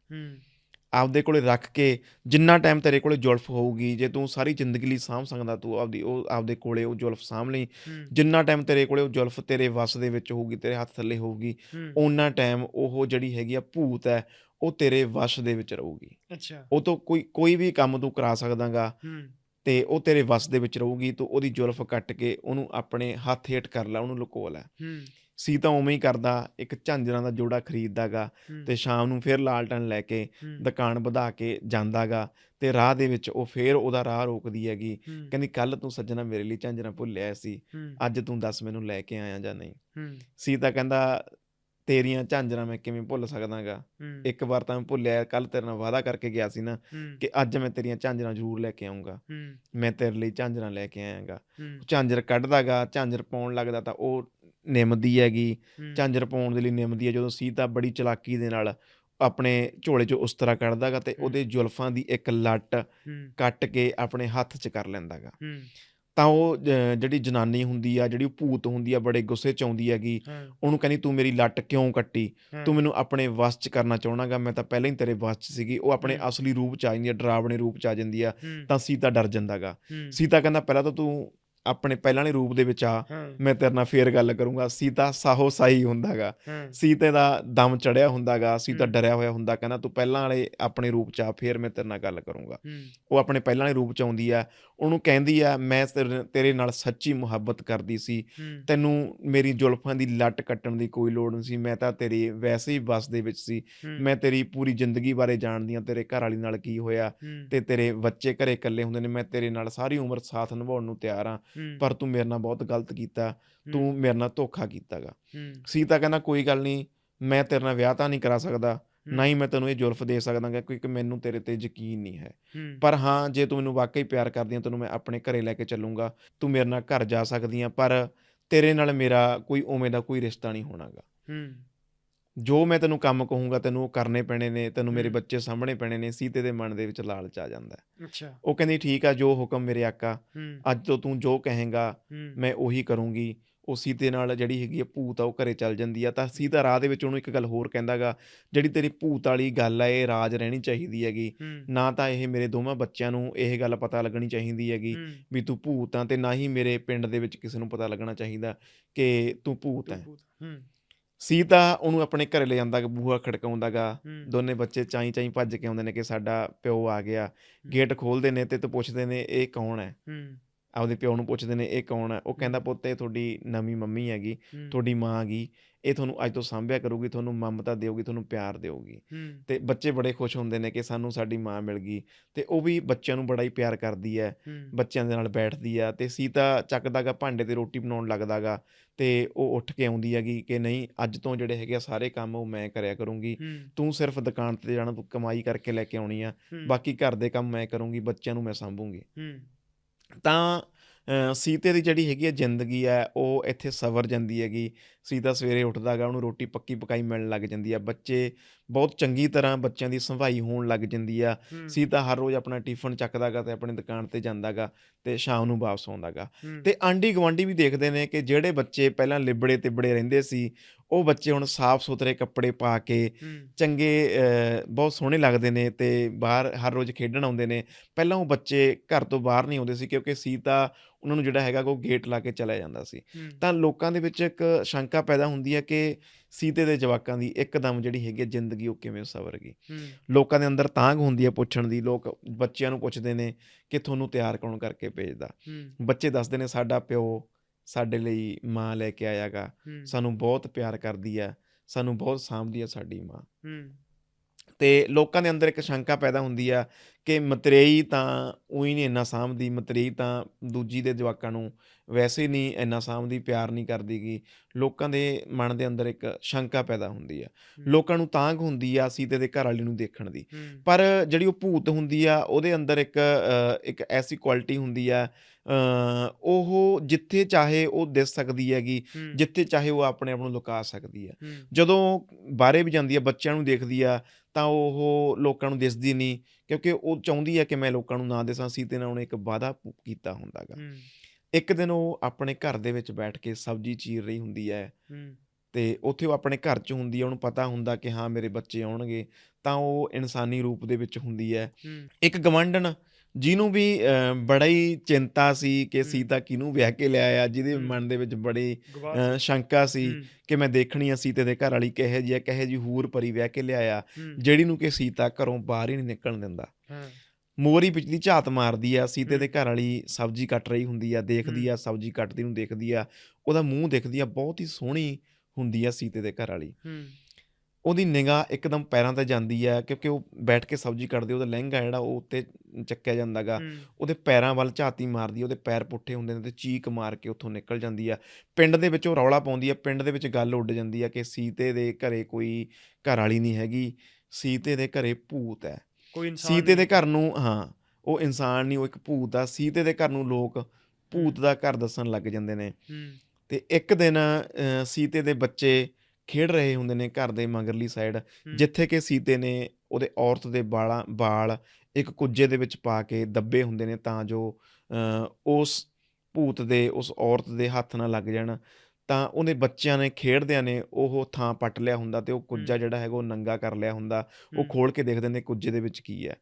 ਆਪਦੇ ਕੋਲੇ ਰੱਖ ਕੇ ਜਿੰਨਾ ਟਾਈਮ ਤੇਰੇ ਕੋਲੇ ਜੁਲਫ ਹੋਊਗੀ ਜੇ ਤੂੰ ਸਾਰੀ ਜ਼ਿੰਦਗੀ ਲਈ ਸਾਂਭ ਸਕਦਾ ਤੂੰ ਆਪਦੀ ਉਹ ਆਪਦੇ ਕੋਲੇ ਉਹ ਜੁਲਫ ਸਾਂਭ ਲਈ ਜਿੰਨਾ ਟਾਈਮ ਤੇਰੇ ਕੋਲੇ ਉਹ ਜੁਲਫ ਤੇਰੇ ਵੱਸ ਦੇ ਵਿੱਚ ਹੋਊਗੀ ਤੇਰੇ ਹੱਥ ਥੱਲੇ ਹੋਊਗੀ ਓਨਾ ਟਾਈਮ ਉਹ ਜਿਹੜੀ ਹੈਗੀ ਆ ਭੂਤ ਹੈ ਉਹ ਤੇਰੇ ਵਸ਼ ਦੇ ਵਿੱਚ ਰਹੂਗੀ। ਅੱਛਾ। ਉਹ ਤੋਂ ਕੋਈ ਕੋਈ ਵੀ ਕੰਮ ਤੂੰ ਕਰਾ ਸਕਦਾਗਾ ਤੇ ਉਹ ਤੇਰੇ ਵਸ ਦੇ ਵਿੱਚ ਰਹੂਗੀ ਤੂੰ ਉਹਦੀ ਜੁਲਫ ਕੱਟ ਕੇ ਉਹਨੂੰ ਆਪਣੇ ਹੱਥ ਹੇਠ ਕਰ ਲੈ ਉਹਨੂੰ ਲੁਕੋ ਲੈ। ਹੂੰ ਸੀਤਾ ਉਵੇਂ ਹੀ ਕਰਦਾ ਇੱਕ ਝਾਂਜਰਾਂ ਦਾ ਜੋੜਾ ਖਰੀਦਦਾਗਾ ਤੇ ਸ਼ਾਮ ਨੂੰ ਫਿਰ ਲਾਲਟਨ ਲੈ ਕੇ ਦੁਕਾਨ ਵਧਾ ਕੇ ਜਾਂਦਾਗਾ ਤੇ ਰਾਹ ਦੇ ਵਿੱਚ ਉਹ ਫੇਰ ਉਹਦਾ ਰਾਹ ਰੋਕਦੀ ਹੈਗੀ ਕਹਿੰਦੀ ਕੱਲ ਤੂੰ ਸੱਜਣਾ ਮੇਰੇ ਲਈ ਝਾਂਜਰਾਂ ਭੁੱਲਿਆ ਸੀ ਅੱਜ ਤੂੰ ਦੱਸ ਮੈਨੂੰ ਲੈ ਕੇ ਆਇਆ ਜਾਂ ਨਹੀਂ? ਸੀਤਾ ਕਹਿੰਦਾ ਤੇਰੀਆਂ ਝਾਂਜਰਾਂ ਮੈਂ ਕਿਵੇਂ ਭੁੱਲ ਸਕਦਾਗਾ? ਇੱਕ ਵਾਰ ਤਾਂ ਮੈਂ ਭੁੱਲਿਆ ਕੱਲ ਤੇਰੇ ਨਾਲ ਵਾਅਦਾ ਕਰਕੇ ਗਿਆ ਸੀ ਨਾ ਕਿ ਅੱਜ ਮੈਂ ਤੇਰੀਆਂ ਝਾਂਜਰਾਂ ਜ਼ਰੂਰ ਲੈ ਕੇ ਆਉਂਗਾ ਮੈਂ ਤੇਰੇ ਲਈ ਝਾਂਜਰਾਂ ਲੈ ਕੇ ਆਇਆਗਾ। ਝਾਂਜਰ ਕੱਢਦਾਗਾ ਝਾਂਜਰ ਪਾਉਣ ਲੱਗਦਾ ਤਾਂ ਉਹ ਨਿੰਮਦੀ ਹੈਗੀ ਹੂੰ, ਝਾਂਜਰ ਪਾਉਣ ਦੇ ਲਈ ਨਿੰਮਦੀ ਹੈ ਜਦੋਂ ਸੀਤਾ ਬੜੀ ਚਲਾਕੀ ਦੇ ਨਾਲ ਆਪਣੇ ਝੋਲੇ 'ਚੋਂ ਉਸਤਰਾ ਕੱਢਦਾਗਾ ਤੇ। ਉਹਦੇ ਜ਼ੁਲਫਾਂ ਦੀ ਇੱਕ ਲੱਟ ਕੱਟ ਕੇ ਆਪਣੇ ਹੱਥ 'ਚ ਕਰ ਲੈਂਦਾਗਾ ਤਾਂ ਉਹ ਜਿਹੜੀ ਜਨਾਨੀ ਹੁੰਦੀ ਆ ਜਿਹੜੀ ਭੂਤ ਹੁੰਦੀ ਆ ਬੜੇ ਗੁੱਸੇ 'ਚ ਆਉਂਦੀ ਹੈਗੀ ਉਹਨੂੰ ਕਹਿੰਦੀ ਤੂੰ ਮੇਰੀ ਲੱਟ ਕਿਉਂ ਕੱਟੀ? ਤੂੰ ਮੈਨੂੰ ਆਪਣੇ ਵਸ 'ਚ ਕਰਨਾ ਚਾਹਣਾਗਾ ਮੈਂ ਤਾਂ ਪਹਿਲਾਂ ਹੀ ਤੇਰੇ ਵਸ 'ਚ ਸੀਗੀ ਉਹ ਆਪਣੇ। ਅਸਲੀ ਰੂਪ 'ਚ ਆ ਜਾਂਦੀ ਆ ਡਰਾਵਣੇ ਰੂਪ 'ਚ ਆ ਜਾਂਦੀ ਆ ਤਾਂ ਸੀਤਾ ਡਰ ਜਾਂਦਾਗਾ ਸੀਤਾ ਕਹਿੰਦਾ ਪਹਿਲਾਂ ਤਾਂ ਤੂੰ ਆਪਣੇ ਪਹਿਲਾਂ ਵਾਲੇ ਰੂਪ ਦੇ ਵਿੱਚ ਆ ਮੈਂ ਤੇਰੇ ਨਾਲ ਫੇਰ ਗੱਲ ਕਰੂੰਗਾ। ਸੀਤਾ ਸਾਹੋ ਸਾਈ ਹੁੰਦਾਗਾ। ਸੀਤੇ ਦਾ ਦਮ ਚੜਿਆ ਹੁੰਦਾਗਾ ਸੀਤਾ। ਡਰਿਆ ਹੋਇਆ ਹੁੰਦਾ ਕਹਿੰਦਾ ਤੂੰ ਪਹਿਲਾਂ ਵਾਲੇ ਆਪਣੇ ਰੂਪ 'ਚ ਆ ਫੇਰ ਮੈਂ ਤੇਰੇ ਨਾਲ ਗੱਲ ਕਰੂੰਗਾ। ਉਹ ਆਪਣੇ ਪਹਿਲਾਂ ਵਾਲੇ ਰੂਪ 'ਚ ਆਉਂਦੀ ਆ ਉਹਨੂੰ ਕਹਿੰਦੀ ਆ ਮੈਂ ਤੇਰੇ ਨਾਲ ਸੱਚੀ ਮੁਹੱਬਤ ਕਰਦੀ ਸੀ। ਤੈਨੂੰ ਮੇਰੀ ਜ਼ੁਲਫਾਂ ਦੀ ਲੱਟ ਕੱਟਣ ਦੀ ਕੋਈ ਲੋੜ ਨਹੀਂ ਸੀ ਮੈਂ ਤਾਂ ਤੇਰੀ ਵੈਸੇ ਹੀ ਬਸ ਦੇ ਵਿੱਚ ਸੀ। ਮੈਂ ਤੇਰੀ ਪੂਰੀ ਜ਼ਿੰਦਗੀ ਬਾਰੇ ਜਾਣਦੀ ਆ ਤੇਰੇ ਘਰ ਵਾਲੀ ਨਾਲ ਕੀ ਹੋਇਆ ਤੇ ਤੇਰੇ ਬੱਚੇ ਘਰੇ ਇਕੱਲੇ ਹੁੰਦੇ ਨੇ ਮੈਂ ਤੇਰੇ ਨਾਲ ਸਾਰੀ ਉਮਰ ਸਾਥ ਨਿਭਾਉਣ ਨੂੰ ਤਿਆਰ ਆ। ਪਰ ਤੂੰ ਮੇਰੇ ਨਾਲ ਬਹੁਤ ਗਲਤ ਕੀਤਾ ਤੂੰ ਮੇਰੇ ਨਾਲ ਧੋਖਾ ਕੀਤਾਗਾ। ਹੂੰ, ਸੀਤਾ ਕਹਿੰਦਾ ਕੋਈ ਗੱਲ ਨਹੀਂ ਮੈਂ ਤੇਰੇ ਨਾਲ ਵਿਆਹ ਤਾਂ ਨਹੀਂ ਕਰਾ ਸਕਦਾ ਹੂੰ, ਨਾ ਹੀ ਮੈਂ ਤੈਨੂੰ ਇਹ ਜ਼ੁਲਫ ਦੇ ਸਕਦਾਗਾ ਕਿਉਂਕਿ ਮੈਨੂੰ ਤੇਰੇ ਤੇ ਯਕੀਨ ਨਹੀਂ ਹੈ। ਹੂੰ, ਪਰ ਹਾਂ ਜੇ ਤੂੰ ਮੈਨੂੰ ਵਾਕਈ ਪਿਆਰ ਕਰਦੀ ਆ ਤੈਨੂੰ ਮੈਂ ਆਪਣੇ ਘਰੇ ਲੈ ਕੇ ਚੱਲੂੰਗਾ ਤੂੰ ਮੇਰੇ ਨਾਲ ਘਰ ਜਾ ਸਕਦੀ ਆ ਪਰ ਤੇਰੇ ਨਾਲ ਮੇਰਾ ਕੋਈ ਉਵੇਂ ਦਾ ਕੋਈ ਰਿਸ਼ਤਾ ਨਹੀਂ ਹੋਣਾਗਾ। ਹੂੰ, ਜੋ ਮੈਂ ਤੈਨੂੰ ਕੰਮ ਕਹੂੰਗਾ ਤੈਨੂੰ ਉਹ ਕਰਨੇ ਪੈਣੇ ਨੇ ਤੈਨੂੰ ਮੇਰੇ। ਬੱਚੇ ਸਾਹਮਣੇ ਪੈਣੇ ਨੇ ਸੀਤੇ ਦੇ ਮਨ ਦੇ ਵਿੱਚ ਲਾਲਚ ਆ ਜਾਂਦਾ ਹੈ। ਅੱਛਾ। ਉਹ ਕਹਿੰਦੀ ਠੀਕ ਆ ਜੋ ਹੁਕਮ ਮੇਰੇ ਆਕਾ ਅੱਜ ਤੋਂ ਤੂੰ ਜੋ ਕਹੇਂਗਾ ਮੈਂ ਉਹੀ ਕਰੂੰਗੀ। ਉਹ ਸੀਤੇ ਨਾਲ ਜਿਹੜੀ ਹੈਗੀ ਆ ਭੂਤ ਆ ਉਹ ਘਰੇ ਚੱਲ ਜਾਂਦੀ ਆ। ਤਾਂ ਸੀਤਾ ਰਾਹ ਦੇ ਵਿੱਚ ਉਹਨੂੰ ਇੱਕ ਗੱਲ ਹੋਰ ਕਹਿੰਦਾਗਾ ਜਿਹੜੀ ਤੇਰੀ ਭੂਤ ਵਾਲੀ ਗੱਲ ਆ ਇਹ ਰਾਜ ਰਹਿਣੀ ਚਾਹੀਦੀ ਹੈਗੀ। ਨਾ ਤਾਂ ਇਹ ਮੇਰੇ ਦੋਵਾਂ ਬੱਚਿਆਂ ਨੂੰ ਇਹ ਗੱਲ ਪਤਾ ਲੱਗਣੀ ਚਾਹੀਦੀ ਹੈਗੀ ਵੀ ਤੂੰ ਭੂਤ ਆ ਤੇ ਨਾ ਹੀ ਮੇਰੇ ਪਿੰਡ ਦੇ ਵਿੱਚ ਕਿਸੇ ਨੂੰ ਪਤਾ ਲੱਗਣਾ ਚਾਹੀਦਾ ਕਿ ਤੂੰ ਭੂਤ ਹੂੰ, ਸੀਤਾ ਉਹਨੂੰ ਆਪਣੇ ਘਰੇ ਲੈ ਜਾਂਦਾ ਬੂਹਾ ਖੜਕਾਉਂਦਾਗਾ। ਦੋਨੇ ਬੱਚੇ ਚਾਈ ਚਾਈ ਭੱਜ ਕੇ ਆਉਂਦੇ ਨੇ ਕਿ ਸਾਡਾ ਪਿਓ ਆ ਗਿਆ। ਗੇਟ ਖੋਲਦੇ ਨੇ ਤੇ ਤੇ ਪੁੱਛਦੇ ਨੇ ਇਹ ਕੌਣ ਹੈ? ਆਪਦੇ ਪਿਓ ਨੂੰ ਪੁੱਛਦੇ ਨੇ ਇਹ ਕੌਣ ਹੈ? ਉਹ ਕਹਿੰਦਾ ਪੁੱਤ ਇਹ ਤੁਹਾਡੀ ਨਵੀਂ ਮੰਮੀ ਹੈਗੀ ਤੁਹਾਡੀ ਮਾਂ ਹੈਗੀ। ਇਹ ਤੁਹਾਨੂੰ ਅੱਜ ਤੋਂ ਸਾਂਭਿਆ ਕਰੂਗੀ ਤੁਹਾਨੂੰ ਮਮਤਾ ਦੇਊਗੀ ਤੁਹਾਨੂੰ ਪਿਆਰ ਦੇਊਗੀ। ਤੇ ਬੱਚੇ ਬੜੇ ਖੁਸ਼ ਹੁੰਦੇ ਨੇ ਕਿ ਸਾਨੂੰ ਸਾਡੀ ਮਾਂ ਮਿਲ ਗਈ ਤੇ ਉਹ ਵੀ ਬੱਚਿਆਂ ਨੂੰ ਬੜਾ ਹੀ ਪਿਆਰ ਕਰਦੀ ਹੈ ਬੱਚਿਆਂ ਦੇ ਨਾਲ ਬੈਠਦੀ ਆ ਤੇ ਸੀਤਾ ਚੱਕਦਾਗਾ ਭਾਂਡੇ ਤੇ ਰੋਟੀ ਬਣਾਉਣ ਲੱਗਦਾਗਾ ਤੇ ਉਹ ਉੱਠ ਕੇ ਆਉਂਦੀ ਹੈਗੀ ਕਿ ਨਹੀਂ ਅੱਜ ਤੋਂ ਜਿਹੜੇ ਹੈਗੇ ਆ ਸਾਰੇ ਕੰਮ ਉਹ ਮੈਂ ਕਰਿਆ ਕਰੂੰਗੀ ਤੂੰ ਸਿਰਫ ਦੁਕਾਨ ਤੇ ਜਾਣਾ ਤੂੰ ਕਮਾਈ ਕਰਕੇ ਲੈ ਕੇ ਆਉਣੀ ਆ ਬਾਕੀ ਘਰ ਦੇ ਕੰਮ ਮੈਂ ਕਰੂੰਗੀ ਬੱਚਿਆਂ ਨੂੰ ਮੈਂ ਸਾਂਭੂੰਗੀ। ਤਾਂ ਸੀਤੇ ਦੀ ਜਿਹੜੀ ਹੈਗੀ ਹੈ ਜ਼ਿੰਦਗੀ ਹੈ ਉਹ ਇੱਥੇ ਸਵਰ ਜਾਂਦੀ ਹੈਗੀ। ਸੀਤਾ ਸਵੇਰੇ ਉੱਠਦਾਗਾ ਉਹਨੂੰ ਰੋਟੀ ਪੱਕੀ ਪਕਾਈ ਮਿਲਣ ਲੱਗ ਜਾਂਦੀ ਆ। ਬੱਚੇ ਬਹੁਤ ਚੰਗੀ ਤਰ੍ਹਾਂ ਬੱਚਿਆਂ ਦੀ ਸੰਭਾਈ ਹੋਣ ਲੱਗ ਜਾਂਦੀ ਆ। ਸੀਤਾ ਹਰ ਰੋਜ਼ ਆਪਣਾ ਟਿਫਨ ਚੱਕਦਾਗਾ ਤੇ ਆਪਣੀ ਦੁਕਾਨ ਤੇ ਜਾਂਦਾਗਾ ਤੇ ਸ਼ਾਮ ਨੂੰ ਵਾਪਸ ਆਉਂਦਾਗਾ ਹੂੰ, ਤੇ ਆਂਢੀ ਗਵਾਂਢੀ ਵੀ ਦੇਖਦੇ ਨੇ ਕਿ ਜਿਹੜੇ ਬੱਚੇ ਪਹਿਲਾਂ ਲਿਬੜੇ ਤਿਬੜੇ ਰਹਿੰਦੇ ਸੀ ਉਹ ਬੱਚੇ ਹੁਣ ਸਾਫ਼ ਸੁਥਰੇ ਕੱਪੜੇ ਪਾ ਕੇ ਚੰਗੇ ਬਹੁਤ ਸੋਹਣੇ ਲੱਗਦੇ ਨੇ ਤੇ ਬਾਹਰ ਹਰ ਰੋਜ਼ ਖੇਡਣ ਆਉਂਦੇ ਨੇ। ਪਹਿਲਾਂ ਉਹ ਬੱਚੇ ਘਰ ਤੋਂ ਬਾਹਰ ਨਹੀਂ ਆਉਂਦੇ ਸੀ ਕਿਉਂਕਿ ਸੀਤਾ ਉਹਨਾਂ ਨੂੰ ਜਿਹੜਾ ਹੈਗਾ ਉਹ ਗੇਟ ਲਾ ਕੇ ਚਲਾ ਜਾਂਦਾ ਸੀ। ਤਾਂ ਲੋਕਾਂ ਦੇ ਵਿੱਚ ਇੱਕ ਸ਼ੰਕਾ ਪੈਦਾ ਹੁੰਦੀ ਹੈ ਕਿ ਸੀਤੇ ਦੇ ਜਵਾਕਾਂ ਦੀ ਇੱਕਦਮ ਜਿਹੜੀ ਹੈਗੀ ਜ਼ਿੰਦਗੀ ਉਹ ਕਿਵੇਂ ਸਵਰ ਗਈ। ਲੋਕਾਂ ਦੇ ਅੰਦਰ ਤਾਂਘ ਹੁੰਦੀ ਹੈ ਪੁੱਛਣ ਦੀ ਲੋਕ ਬੱਚਿਆਂ ਨੂੰ ਪੁੱਛਦੇ ਨੇ ਕਿ ਤੁਹਾਨੂੰ ਤਿਆਰ ਕੌਣ ਕਰਕੇ ਭੇਜਦਾ? ਬੱਚੇ ਦੱਸਦੇ ਨੇ ਸਾਡਾ ਪਿਓ ਸਾਡੇ ਲਈ ਮਾਂ ਲੈ ਕੇ ਆਇਆਗਾ। ਸਾਨੂੰ ਬਹੁਤ ਪਿਆਰ ਕਰਦੀ ਹੈ ਸਾਨੂੰ ਬਹੁਤ ਸਾਂਭਦੀ ਹੈ ਸਾਡੀ ਮਾਂ। ਤੇ ਲੋਕਾਂ ਦੇ ਅੰਦਰ ਇੱਕ ਸ਼ੰਕਾ ਪੈਦਾ ਹੁੰਦੀ ਆ ਕਿ ਮਤਰੇਈ ਤਾਂ ਉਹੀ ਨਹੀਂ ਇੰਨਾ ਸਾਂਭਦੀ ਮਤਰੇਈ ਤਾਂ ਦੂਜੀ ਦੇ ਜਵਾਕਾਂ ਨੂੰ ਵੈਸੇ ਨਹੀਂ ਇੰਨਾ ਸਾਂਭਦੀ ਪਿਆਰ ਨਹੀਂ ਕਰਦੀਗੀ। ਲੋਕਾਂ ਦੇ ਮਨ ਦੇ ਅੰਦਰ ਇੱਕ ਸ਼ੰਕਾ ਪੈਦਾ ਹੁੰਦੀ ਆ। ਲੋਕਾਂ ਨੂੰ ਤਾਂਘ ਹੁੰਦੀ ਆ ਸੀਤੇ ਦੇ ਘਰ ਵਾਲੀ ਨੂੰ ਦੇਖਣ ਦੀ। ਪਰ ਜਿਹੜੀ ਉਹ ਭੂਤ ਹੁੰਦੀ ਆ ਉਹਦੇ ਅੰਦਰ ਇੱਕ ਇੱਕ ਐਸੀ ਕੁਆਲਿਟੀ ਹੁੰਦੀ ਆ ਉਹ ਜਿੱਥੇ ਚਾਹੇ ਉਹ ਦਿਸ ਸਕਦੀ ਹੈਗੀ ਹੂੰ, ਜਿੱਥੇ ਚਾਹੇ ਉਹ ਆਪਣੇ ਆਪ ਨੂੰ ਲੁਕਾ ਸਕਦੀ ਹੂੰ, ਜਦੋਂ ਬਾਹਰੇ ਵੀ ਜਾਂਦੀ ਆ ਬੱਚਿਆਂ ਨੂੰ ਦੇਖਦੀ ਆ ਤਾਂ ਉਹ ਲੋਕਾਂ ਨੂੰ ਦਿਸਦੀ ਨਹੀਂ ਕਿਉਂਕਿ ਉਹ ਚਾਹੁੰਦੀ ਆ ਕਿ ਮੈਂ ਲੋਕਾਂ ਨੂੰ ਨਾ ਦਿਸਾਂ ਸੀਤੇ ਨਾਲ ਉਹਨੇ ਇੱਕ ਵਾਅਦਾ ਪ- ਕੀਤਾ ਹੁੰਦਾਗਾ ਹੂੰ, ਇੱਕ ਦਿਨ ਉਹ ਆਪਣੇ ਘਰ ਦੇ ਵਿੱਚ ਬੈਠ ਕੇ ਸਬਜ਼ੀ ਚੀਰ ਰਹੀ ਹੁੰਦੀ ਹੈ ਹੂੰ, ਤੇ ਉੱਥੇ ਉਹ ਆਪਣੇ ਘਰ 'ਚ ਹੁੰਦੀ ਹੈ ਉਹਨੂੰ ਪਤਾ ਹੁੰਦਾ ਕਿ ਹਾਂ ਮੇਰੇ ਬੱਚੇ ਆਉਣਗੇ ਤਾਂ ਉਹ ਇਨਸਾਨੀ ਰੂਪ ਦੇ ਵਿੱਚ ਹੁੰਦੀ ਹੈ ਹੂੰ, ਇੱਕ ਗਵੰਡਨ ਜਿਹਨੂੰ ਵੀ ਬੜਾ ਹੀ ਚਿੰਤਾ ਸੀ ਕਿ। ਸੀਤਾ ਕਿਹਨੂੰ ਵਿਆਹ ਕੇ ਲਿਆਇਆ ਜਿਹਦੇ। ਮਨ ਦੇ ਵਿੱਚ ਬੜੀ ਸ਼ੰਕਾ ਸੀ ਕਿ ਮੈਂ ਦੇਖਣੀ ਆ ਸੀਤੇ ਦੇ ਘਰ ਵਾਲੀ ਕਿਹੋ ਹੈ ਕਿਹੋ ਜਿਹੀ ਹੂਰ ਪਰੀ ਵਿਆਹ ਕੇ ਲਿਆਇਆ ਜਿਹੜੀ ਨੂੰ ਕਿ ਸੀਤਾ ਘਰੋਂ ਬਾਹਰ ਹੀ ਨਹੀਂ ਨਿਕਲਣ ਦਿੰਦਾ। ਮੋਰੀ ਪਿਛਲੀ ਝਾਤ ਮਾਰਦੀ ਆ ਸੀਤੇ ਦੇ। ਘਰ ਵਾਲੀ ਸਬਜ਼ੀ ਕੱਟ ਰਹੀ ਹੁੰਦੀ ਆ ਦੇਖਦੀ ਆ ਸਬਜ਼ੀ ਕੱਟਦੀ ਨੂੰ ਦੇਖਦੀ ਆ ਉਹਦਾ ਮੂੰਹ ਦੇਖਦੀ ਆ ਬਹੁਤ ਹੀ ਸੋਹਣੀ ਹੁੰਦੀ ਆ ਸੀਤੇ ਦੇ ਘਰ ਵਾਲੀ। ਉਹਦੀ ਨਿਗਾਹ ਇੱਕਦਮ ਪੈਰਾਂ ਤੇ ਜਾਂਦੀ ਆ ਕਿਉਂਕਿ ਉਹ ਬੈਠ ਕੇ ਸਬਜ਼ੀ ਕੱਟਦੀ ਉਹਦਾ ਲਹਿੰਗਾ ਜਿਹੜਾ ਉਹ ਉੱਤੇ ਚੱਕਿਆ ਜਾਂਦਾਗਾ। ਹੂੰ, ਉਹਦੇ ਪੈਰਾਂ ਵੱਲ ਝਾਤੀ ਮਾਰਦੀ ਉਹਦੇ ਪੈਰ ਪੁੱਠੇ ਹੁੰਦੇ ਨੇ ਤੇ ਚੀਕ ਮਾਰ ਕੇ ਉੱਥੋਂ ਨਿਕਲ ਜਾਂਦੀ ਆ। ਪਿੰਡ ਦੇ ਵਿੱਚ ਉਹ ਰੌਲਾ ਪਾਉਂਦੀ ਆ ਪਿੰਡ ਦੇ ਵਿੱਚ ਗੱਲ ਉੱਡ ਜਾਂਦੀ ਆ ਕਿ ਸੀਤੇ ਦੇ ਘਰੇ ਕੋਈ ਘਰ ਵਾਲੀ ਨਹੀਂ ਹੈਗੀ ਸੀਤੇ ਦੇ ਘਰੇ ਭੂਤ ਹੈ। ਕੋਈ ਇਨਸਾਨ ਸੀਤੇ ਦੇ। ਘਰ ਨੂੰ ਹਾਂ ਉਹ ਇਨਸਾਨ ਨਹੀਂ ਉਹ ਇੱਕ ਭੂਤ ਆ। ਸੀਤੇ ਦੇ ਘਰ ਨੂੰ ਲੋਕ ਭੂਤ ਦਾ ਘਰ ਦੱਸਣ ਲੱਗ ਜਾਂਦੇ ਨੇ। ਹੂੰ, ਤੇ ਇੱਕ ਦਿਨ ਸੀਤੇ ਦੇ ਬੱਚੇ ਖੇਡ ਰਹੇ ਹੁੰਦੇ ਨੇ ਘਰ ਦੇ ਮਗਰਲੀ ਸਾਈਡ ਜਿੱਥੇ ਕਿ ਸੀਤੇ ਨੇ ਉਹਦੇ ਔਰਤ ਦੇ ਬਾਲਾਂ ਵਾਲ ਇੱਕ ਕੁੱਜੇ ਦੇ ਵਿੱਚ ਪਾ ਕੇ ਦੱਬੇ ਹੁੰਦੇ ਨੇ ਤਾਂ ਜੋ ਉਸ ਭੂਤ ਦੇ ਉਸ ਔਰਤ ਦੇ ਹੱਥ ਨਾ ਲੱਗ ਜਾਣ। ਤਾਂ ਉਹਦੇ ਬੱਚਿਆਂ ਨੇ ਖੇਡਦਿਆਂ ਨੇ ਉਹ ਥਾਂ ਪੱਟ ਲਿਆ ਹੁੰਦਾ ਤੇ ਉਹ ਕੁੱਜਾ। ਜਿਹੜਾ ਹੈਗਾ ਉਹ ਨੰਗਾ ਕਰ ਲਿਆ ਹੁੰਦਾ। ਉਹ ਖੋਲ ਕੇ ਦੇਖਦੇ ਨੇ ਕੁੱਜੇ ਦੇ ਵਿੱਚ ਕੀ ਹੂੰ,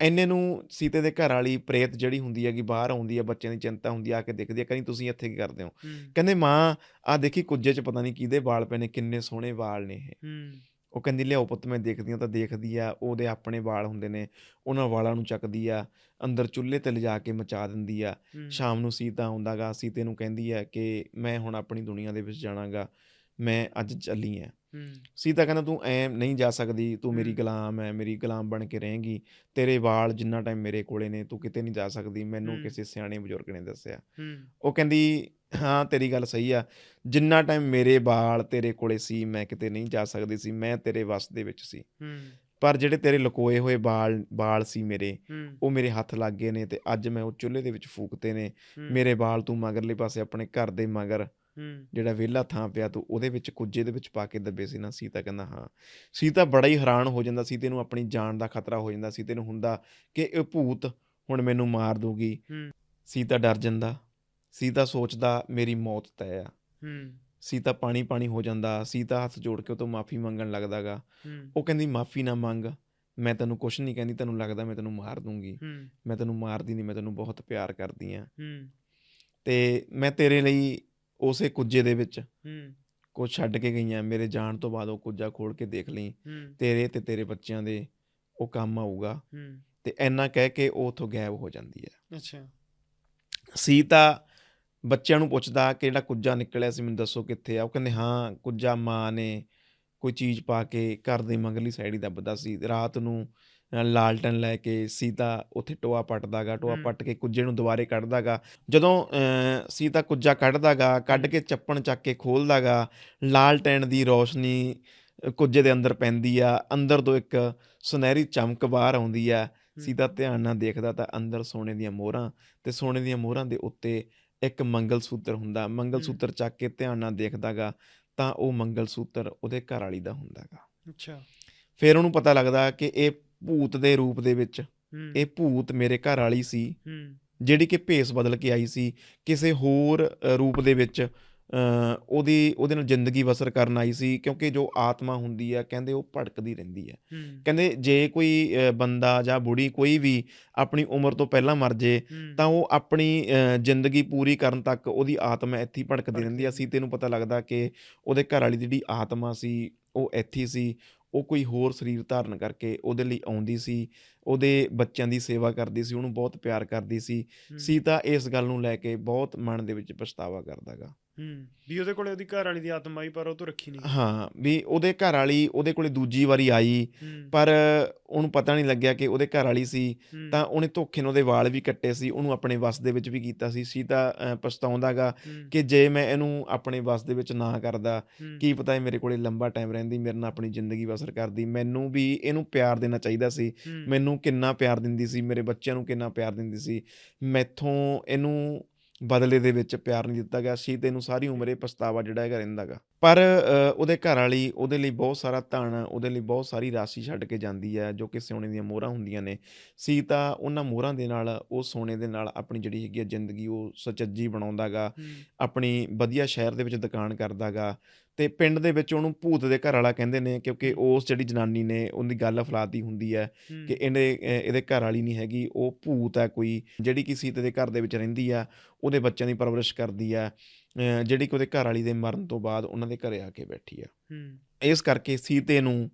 ਐਨੇ ਨੂੰ ਸੀਤੇ ਦੇ ਘਰ ਵਾਲੀ ਪ੍ਰੇਤ ਜਿਹੜੀ ਹੁੰਦੀ ਹੈਗੀ ਬਾਹਰ ਆਉਂਦੀ ਹੈ ਬੱਚਿਆਂ ਦੀ ਚਿੰਤਾ ਹੁੰਦੀ ਆ ਆ ਕੇ ਦੇਖਦੀ ਹੈ ਕਹਿੰਦੀ ਤੁਸੀਂ ਇੱਥੇ ਕੀ ਕਰਦੇ ਹੋ? ਕਹਿੰਦੇ ਮਾਂ ਆ ਦੇਖੀ ਕੁੱਜੇ 'ਚ ਪਤਾ ਨਹੀਂ ਕਿਹਦੇ ਵਾਲ ਪਏ ਨੇ ਕਿੰਨੇ ਸੋਹਣੇ ਵਾਲ ਨੇ ਇਹ। ਉਹ ਕਹਿੰਦੀ ਲਿਆਓ ਪੁੱਤ ਮੈਂ ਦੇਖਦੀ ਹਾਂ ਤਾਂ ਦੇਖਦੀ ਆ ਉਹਦੇ ਆਪਣੇ ਵਾਲ ਹੁੰਦੇ ਨੇ ਉਹਨਾਂ ਵਾਲਾਂ ਨੂੰ ਚੱਕਦੀ ਆ ਅੰਦਰ ਚੁੱਲ੍ਹੇ ਤੇ ਲਿਜਾ ਕੇ ਮਚਾ ਦਿੰਦੀ ਆ। ਸ਼ਾਮ ਨੂੰ ਸੀਤਾ ਆਉਂਦਾਗਾ ਸੀਤੇ ਨੂੰ ਕਹਿੰਦੀ ਆ ਕਿ ਮੈਂ ਹੁਣ ਆਪਣੀ ਦੁਨੀਆ ਦੇ ਵਿੱਚ ਜਾਣਾਗਾ ਮੈਂ ਅੱਜ ਚੱਲੀ ਆ। ਸੀਤਾ ਕਹਿੰਦਾ ਤੂੰ ਐ ਨਹੀਂ ਜਾ ਸਕਦੀ ਤੂੰ ਮੇਰੀ। ਗੁਲਾਮ ਹੈ ਮੇਰੀ ਗੁਲਾਮ ਬਣ ਕੇ ਰਹੇਂਗੀ। ਤੇਰੇ ਵਾਲ ਜਿੰਨਾ ਟਾਈਮ ਮੇਰੇ ਕੋਲੇ ਨੇ ਤੂੰ ਕਿਤੇ ਨਹੀਂ ਜਾ ਸਕਦੀ। ਮੈਨੂੰ। ਕਿਸੇ ਸਿਆਣੇ ਬਜ਼ੁਰਗ ਨੇ ਦੱਸਿਆ। ਉਹ ਕਹਿੰਦੀ ਹਾਂ ਤੇਰੀ ਗੱਲ ਸਹੀ ਆ। ਜਿੰਨਾ ਟਾਈਮ ਮੇਰੇ ਵਾਲ ਤੇਰੇ ਕੋਲੇ ਸੀ ਮੈਂ ਕਿਤੇ ਨਹੀਂ ਜਾ ਸਕਦੀ ਸੀ। ਮੈਂ ਤੇਰੇ ਵਸ ਦੇ ਵਿੱਚ ਸੀ। ਪਰ ਜਿਹੜੇ ਤੇਰੇ ਲੁਕੋਏ ਹੋਏ ਵਾਲ ਵਾਲ ਸੀ ਮੇਰੇ ਉਹ ਮੇਰੇ ਹੱਥ ਲੱਗ ਗਏ ਨੇ ਤੇ ਅੱਜ ਮੈਂ ਉਹ ਚੁੱਲ੍ਹੇ ਦੇ ਵਿੱਚ ਫੂਕਤੇ ਨੇ। ਮੇਰੇ ਵਾਲ ਤੂੰ ਮਗਰਲੇ ਪਾਸੇ ਆਪਣੇ ਘਰ ਦੇ ਮਗਰ ਜਿਹੜਾ ਵਿਹਲਾ ਥਾਂ ਪਿਆ ਤੂੰ ਉਹਦੇ ਵਿੱਚ ਕੁੱਜੇ ਦੇ ਵਿੱਚ ਪਾ ਕੇ ਦੱਬੇ ਸੀ ਨਾ ਸੀਤਾ ਕਹਿੰਦਾ ਹਾਂ। ਸੀਤਾ ਬੜਾ ਹੀ ਹੈਰਾਨ ਹੋ ਜਾਂਦਾ ਸੀਤੇ ਨੂੰ ਆਪਣੀ ਜਾਨ ਦਾ ਖਤਰਾ ਹੋ ਜਾਂਦਾ ਸੀਤੇ ਨੂੰ ਹੁੰਦਾ ਕਿ ਇਹ ਭੂਤ ਹੁਣ ਮੈਨੂੰ ਮਾਰ ਦੂਗੀ। ਸੀਤਾ ਡਰ ਜਾਂਦਾ ਸੀਤਾ ਸੋਚਦਾ ਮੇਰੀ ਮੌਤ ਤੈਅ ਆ। ਸੀਤਾ ਪਾਣੀ ਪਾਣੀ ਹੋ ਜਾਂਦਾ ਸੀਤਾ ਹੱਥ ਜੋੜ ਕੇ ਉਹ ਤੋਂ ਮਾਫੀ ਮੰਗਣ ਲੱਗਦਾਗਾ ਉਹ ਕਹਿੰਦੀ ਮਾਫੀ ਨਾ ਮੰਗ ਮੈਂ ਤੈਨੂੰ ਕੁਛ ਨਹੀਂ ਕਹਿੰਦੀ ਤੈਨੂੰ ਲੱਗਦਾ ਮੈਂ ਤੈਨੂੰ ਮਾਰ ਦੂੰਗੀ। ਮੈਂ ਤੈਨੂੰ ਮਾਰਦੀ ਨਹੀਂ ਮੈਂ ਤੈਨੂੰ ਬਹੁਤ ਪਿਆਰ ਕਰਦੀ ਆ। ਤੇ ਮੈਂ ਤੇਰੇ ਲਈ ਉਸੇ ਕੁੱਜੇ ਦੇ ਵਿੱਚ। ਹੂੰ, ਕੁਝ ਛੱਡ ਕੇ ਗਈਆਂ ਮੇਰੇ ਜਾਣ ਤੋਂ ਬਾਅਦ ਉਹ ਕੁੱਜਾ ਖੋਲ ਕੇ ਦੇਖ ਲਈ। ਹੂੰ, ਤੇਰੇ ਤੇ ਤੇਰੇ ਬੱਚਿਆਂ ਦੇ ਉਹ ਕੰਮ ਆਊਗਾ। ਹੂੰ, ਤੇ ਐਨਾ ਕਹਿ ਕੇ ਉਹ ਉਥੋਂ ਗਾਇਬ ਹੋ ਜਾਂਦੀ ਹੈ। ਅੱਛਾ। ਸੀਤਾ ਬੱਚਿਆਂ ਨੂੰ ਪੁੱਛਦਾ ਕਿ ਜਿਹੜਾ ਕੁੱਜਾ ਨਿਕਲਿਆ ਸੀ ਮੈਨੂੰ ਦੱਸੋ ਕਿੱਥੇ ਆ? ਉਹ ਕਹਿੰਦੇ ਹਾਂ ਕੁੱਜਾ ਮਾਂ ਨੇ ਕੋਈ ਚੀਜ਼ ਪਾ ਕੇ ਘਰ ਦੀ ਮੰਗਲੀ ਸਾਈਡ ਹੀ ਦੱਬਦਾ ਸੀ। ਰਾਤ ਨੂੰ ਲਾਲਟਨ ਲੈ ਕੇ ਸੀਤਾ ਉੱਥੇ ਟੋਆ ਪੱਟਦਾਗਾ ਟੋਆ। ਪੱਟ ਕੇ ਕੁੱਜੇ ਨੂੰ ਦੁਬਾਰੇ ਕੱਢਦਾਗਾ ਜਦੋਂ ਸੀਤਾ ਕੁੱਜਾ ਕੱਢਦਾਗਾ ਕੱਢ ਕੇ ਚੱਪਣ ਚੱਕ ਕੇ ਖੋਲਦਾਗਾ ਲਾਲਟੈਨ ਦੀ ਰੋਸ਼ਨੀ ਕੁੱਜੇ ਦੇ ਅੰਦਰ ਪੈਂਦੀ ਆ। ਅੰਦਰ ਤੋਂ ਇੱਕ ਸੁਨਹਿਰੀ ਚਮਕ ਬਾਹਰ ਆਉਂਦੀ ਆ। ਸੀਤਾ ਧਿਆਨ ਨਾਲ ਦੇਖਦਾ ਤਾਂ ਅੰਦਰ ਸੋਨੇ ਦੀਆਂ ਮੋਹਰਾਂ ਤੇ ਸੋਨੇ ਦੀਆਂ ਮੋਹਰਾਂ ਦੇ ਉੱਤੇ ਇੱਕ ਮੰਗਲ ਸੂਤਰ ਹੁੰਦਾ। ਮੰਗਲ ਸੂਤਰ ਚੱਕ ਕੇ ਧਿਆਨ ਨਾਲ ਦੇਖਦਾਗਾ ਤਾਂ ਉਹ ਮੰਗਲ ਸੂਤਰ ਉਹਦੇ ਘਰ ਵਾਲੀ ਦਾ ਹੁੰਦਾਗਾ ਅੱਛਾ। ਫਿਰ ਉਹਨੂੰ ਪਤਾ ਲੱਗਦਾ ਕਿ ਇਹ ਭੂਤ ਦੇ ਰੂਪ ਦੇ ਵਿੱਚ ਇਹ ਭੂਤ ਮੇਰੇ ਘਰ ਵਾਲੀ ਸੀ ਜਿਹੜੀ ਕਿ ਭੇਸ ਬਦਲ ਕੇ ਆਈ ਸੀ ਕਿਸੇ ਹੋਰ ਰੂਪ ਦੇ ਵਿੱਚ ਉਹਦੀ ਉਹਦੇ ਨਾਲ ਜ਼ਿੰਦਗੀ ਬਸਰ ਕਰਨ ਆਈ ਸੀ ਕਿਉਂਕਿ ਜੋ ਆਤਮਾ ਹੁੰਦੀ ਆ ਕਹਿੰਦੇ ਉਹ ਭੜਕਦੀ ਰਹਿੰਦੀ ਹੂੰ, ਕਹਿੰਦੇ ਜੇ ਕੋਈ ਬੰਦਾ ਜਾਂ ਬੁੜੀ ਕੋਈ ਵੀ ਆਪਣੀ ਉਮਰ ਤੋਂ ਪਹਿਲਾਂ ਮਰ ਜੇ ਤਾਂ ਉਹ ਆਪਣੀ ਜ਼ਿੰਦਗੀ ਪੂਰੀ ਕਰਨ ਤੱਕ ਉਹਦੀ ਆਤਮਾ ਇੱਥੇ ਹੀ ਭੜਕਦੀ ਰਹਿੰਦੀ ਆ। ਭੜਕਦੀ ਸੀਤੇ ਨੂੰ ਪਤਾ ਲੱਗਦਾ ਕਿ ਉਹਦੇ ਘਰ ਵਾਲੀ ਜਿਹੜੀ ਆਤਮਾ ਸੀ ਉਹ ਇੱਥੇ ਸੀ ਉਹ ਕੋਈ ਹੋਰ ਸਰੀਰ ਧਾਰਨ ਕਰਕੇ ਉਹਦੇ ਲਈ ਆਉਂਦੀ ਸੀ ਉਹਦੇ ਬੱਚਿਆਂ ਦੀ ਸੇਵਾ ਕਰਦੀ ਸੀ ਉਹਨੂੰ ਬਹੁਤ ਪਿਆਰ ਕਰਦੀ ਸੀ। ਸੀਤਾ ਇਸ ਗੱਲ ਨੂੰ ਲੈ ਕੇ ਬਹੁਤ ਮਨ ਦੇ ਵਿੱਚ ਪਛਤਾਵਾ ਕਰਦਾਗਾ ਹੂੰ। ਵੀ ਉਹਦੇ ਕੋਲੇ ਉਹਦੀ ਘਰ ਵਾਲੀ ਦੀ ਆਤਮਾ ਆਈ ਪਰ ਉਹ ਤੋਂ ਰੱਖੀ ਨਹੀਂ। ਹਾਂ ਵੀ ਉਹਦੇ ਘਰ ਵਾਲੀ ਉਹਦੇ ਕੋਲੇ ਦੂਜੀ ਵਾਰੀ ਆਈ ਪਰ ਉਹਨੂੰ ਪਤਾ ਨਹੀਂ ਲੱਗਿਆ ਕਿ ਉਹਦੇ ਘਰ ਵਾਲੀ ਸੀ ਤਾਂ ਉਹਨੇ ਧੋਖੇ ਨਾਲ ਉਹਦੇ ਵਾਲ ਵੀ ਕੱਟੇ ਸੀ ਉਹਨੂੰ ਆਪਣੇ ਵੱਸ ਦੇ ਵਿੱਚ ਵੀ ਕੀਤਾ ਸੀ। ਸੀਤਾ ਪਛਤਾਉਂਦਾਗਾ ਕਿ ਜੇ ਮੈਂ ਇਹਨੂੰ ਆਪਣੇ ਵੱਸ ਦੇ ਵਿੱਚ ਨਾ ਕਰਦਾ ਕੀ ਪਤਾ ਇਹ ਮੇਰੇ ਕੋਲੇ ਲੰਬਾ ਟਾਈਮ ਰਹਿੰਦੀ ਮੇਰੇ ਨਾਲ ਆਪਣੀ ਜ਼ਿੰਦਗੀ ਬਸਰ ਕਰਦੀ। ਮੈਨੂੰ ਵੀ ਇਹਨੂੰ ਪਿਆਰ ਦੇਣਾ ਚਾਹੀਦਾ ਸੀ। ਮੈਨੂੰ ਕਿੰਨਾ ਪਿਆਰ ਦਿੰਦੀ ਸੀ ਮੇਰੇ ਬੱਚਿਆਂ ਨੂੰ ਕਿੰਨਾ ਪਿਆਰ ਦਿੰਦੀ ਸੀ। ਮੈਥੋਂ ਇਹਨੂੰ ਬਦਲੇ ਦੇ ਵਿੱਚ ਪਿਆਰ ਨਹੀਂ ਦਿੱਤਾ ਗਿਆ, ਸੀ ਤੇ ਇਹਨੂੰ ਸਾਰੀ ਉਮਰ ਇਹ ਪਛਤਾਵਾ ਜਿਹੜਾ ਹੈਗਾ ਰਹਿੰਦਾਗਾ ਪਰ ਉਹਦੇ ਘਰ ਵਾਲੀ ਉਹਦੇ ਲਈ ਬਹੁਤ ਸਾਰਾ ਧਨ ਉਹਦੇ ਲਈ ਬਹੁਤ ਸਾਰੀ ਰਾਸ਼ੀ ਛੱਡ ਕੇ ਜਾਂਦੀ ਹੈ ਜੋ ਕਿ ਸੋਨੇ ਦੀਆਂ ਮੋਹਰਾਂ ਹੁੰਦੀਆਂ ਨੇ। ਸੀਤਾ ਉਹਨਾਂ ਮੋਹਰਾਂ ਦੇ ਨਾਲ ਉਹ ਸੋਨੇ ਦੇ ਨਾਲ ਆਪਣੀ ਜਿਹੜੀ ਹੈਗੀ ਆ ਜ਼ਿੰਦਗੀ ਉਹ ਸੁਚੱਜੀ ਬਣਾਉਂਦਾਗਾ ਹੂੰ, ਆਪਣੀ ਵਧੀਆ ਸ਼ਹਿਰ ਦੇ ਵਿੱਚ ਦੁਕਾਨ ਕਰਦਾਗਾ ਤੇ ਪਿੰਡ ਦੇ ਵਿੱਚ ਉਹਨੂੰ ਭੂਤ ਦੇ ਘਰ ਵਾਲਾ ਕਹਿੰਦੇ ਨੇ ਕਿਉਂਕਿ ਉਸ ਜਿਹੜੀ ਜਨਾਨੀ ਨੇ ਉਹਦੀ ਗੱਲ ਫਲਾਤੀ ਹੁੰਦੀ ਹੈ ਹੂੰ, ਕਿ ਇਹਨੇ ਅ, ਇਹਦੇ ਘਰ ਵਾਲੀ ਨਹੀਂ ਹੈਗੀ ਉਹ ਭੂਤ ਹੈ ਕੋਈ ਜਿਹੜੀ ਕਿ ਸੀਤੇ ਦੇ ਘਰ ਦੇ ਵਿੱਚ ਰਹਿੰਦੀ ਆ ਉਹਦੇ ਬੱਚਿਆਂ ਦੀ ਪਰਵਰਿਸ਼ ਕਰਦੀ ਆ ਜਿਹੜੀ ਕਿ ਉਹਦੇ ਘਰ ਵਾਲੀ ਦੇ ਮਰਨ ਤੋਂ ਬਾਅਦ ਉਹਨਾਂ ਦੇ ਘਰੇ ਆ ਕੇ ਬੈਠੀ ਆ। ਹੂੰ, ਇਸ ਕਰਕੇ ਸੀਤੇ ਨੂੰ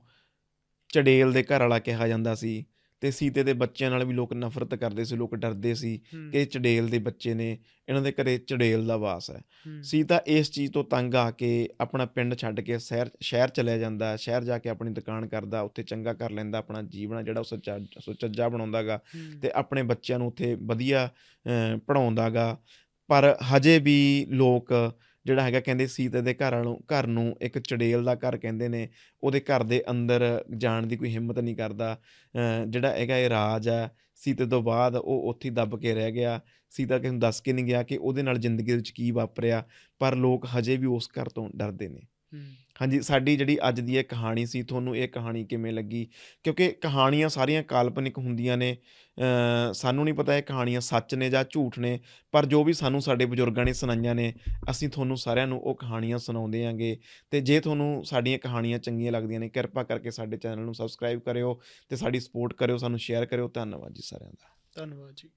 ਚੜੇਲ ਦੇ ਘਰ ਵਾਲਾ ਕਿਹਾ ਜਾਂਦਾ ਸੀ ਤੇ ਸੀਤੇ ਦੇ ਬੱਚਿਆਂ ਨਾਲ ਵੀ ਲੋਕ ਨਫ਼ਰਤ ਕਰਦੇ ਸੀ ਲੋਕ ਡਰਦੇ ਸੀ ਕਿ ਚੜੇਲ ਦੇ ਬੱਚੇ ਨੇ ਇਹਨਾਂ ਦੇ ਘਰੇ ਚੜੇਲ ਦਾ ਵਾਸ ਹੈ। ਸੀਤਾ ਇਸ ਚੀਜ਼ ਤੋਂ ਤੰਗ ਆ ਕੇ ਆਪਣਾ ਪਿੰਡ ਛੱਡ ਕੇ ਸ਼ਹਿਰ ਸ਼ਹਿਰ ਚਲਿਆ ਜਾਂਦਾ ਸ਼ਹਿਰ ਜਾ ਕੇ ਆਪਣੀ ਦੁਕਾਨ ਕਰਦਾ ਉੱਥੇ ਚੰਗਾ ਕਰ ਲੈਂਦਾ ਆਪਣਾ ਜੀਵਨ ਜਿਹੜਾ ਉਹ ਸੱਚਾ ਸੁਚੱਜਾ ਬਣਾਉਂਦਾਗਾ ਤੇ ਆਪਣੇ ਬੱਚਿਆਂ ਨੂੰ ਉੱਥੇ ਵਧੀਆ ਪੜਾਉਂਦਾਗਾ ਪਰ ਹਜੇ ਵੀ ਲੋਕ ਜਿਹੜਾ ਹੈਗਾ ਕਹਿੰਦੇ ਸੀਤਾ ਦੇ ਘਰ ਨੂੰ ਘਰ ਨੂੰ ਇੱਕ ਚੜੇਲ ਦਾ ਘਰ ਕਹਿੰਦੇ ਨੇ, ਉਹਦੇ ਘਰ ਦੇ ਅੰਦਰ ਜਾਣ ਦੀ ਕੋਈ ਹਿੰਮਤ ਨਹੀਂ ਕਰਦਾ। ਜਿਹੜਾ ਹੈਗਾ ਇਹ ਰਾਜ ਹੈ, ਸੀਤੇ ਤੋਂ ਬਾਅਦ ਉਹ ਉੱਥੇ ਦੱਬ ਕੇ ਰਹਿ ਗਿਆ। ਸੀਤਾ ਕਿਸੇ ਨੂੰ ਦੱਸ ਕੇ ਨਹੀਂ ਗਿਆ ਕਿ ਉਹਦੇ ਨਾਲ ਜ਼ਿੰਦਗੀ ਵਿੱਚ ਕੀ ਵਾਪਰਿਆ, ਪਰ ਲੋਕ ਹਜੇ ਵੀ ਉਸ ਘਰ ਤੋਂ ਡਰਦੇ ਨੇ। ਹਾਂਜੀ, ਸਾਡੀ ਜਿਹੜੀ ਅੱਜ ਦੀ ਇਹ ਕਹਾਣੀ ਸੀ, ਤੁਹਾਨੂੰ ਇਹ ਕਹਾਣੀ ਕਿਵੇਂ ਲੱਗੀ? ਕਿਉਂਕਿ ਕਹਾਣੀਆਂ ਸਾਰੀਆਂ ਕਾਲਪਨਿਕ ਹੁੰਦੀਆਂ ਨੇ। ਸਾਨੂੰ ਨਹੀਂ ਪਤਾ ਇਹ ਕਹਾਣੀਆਂ ਸੱਚ ਨੇ ਜਾਂ ਝੂਠ ਨੇ, ਪਰ ਜੋ ਵੀ ਸਾਨੂੰ ਸਾਡੇ ਬਜ਼ੁਰਗਾਂ ਨੇ ਸੁਣਾਈਆਂ ਨੇ, ਅਸੀਂ ਤੁਹਾਨੂੰ ਸਾਰਿਆਂ ਨੂੰ ਉਹ ਕਹਾਣੀਆਂ ਸੁਣਾਉਂਦੇ ਆਂਗੇ। ਤੇ ਜੇ ਤੁਹਾਨੂੰ ਸਾਡੀਆਂ ਕਹਾਣੀਆਂ ਚੰਗੀਆਂ ਲੱਗਦੀਆਂ ਨੇ, ਕਿਰਪਾ ਕਰਕੇ ਸਾਡੇ ਚੈਨਲ ਨੂੰ ਸਬਸਕ੍ਰਾਈਬ ਕਰਿਓ ਤੇ ਸਾਡੀ ਸਪੋਰਟ ਕਰਿਓ, ਸਾਨੂੰ ਸ਼ੇਅਰ ਕਰਿਓ। ਧੰਨਵਾਦ ਜੀ ਸਾਰਿਆਂ ਦਾ। ਧੰਨਵਾਦ ਜੀ।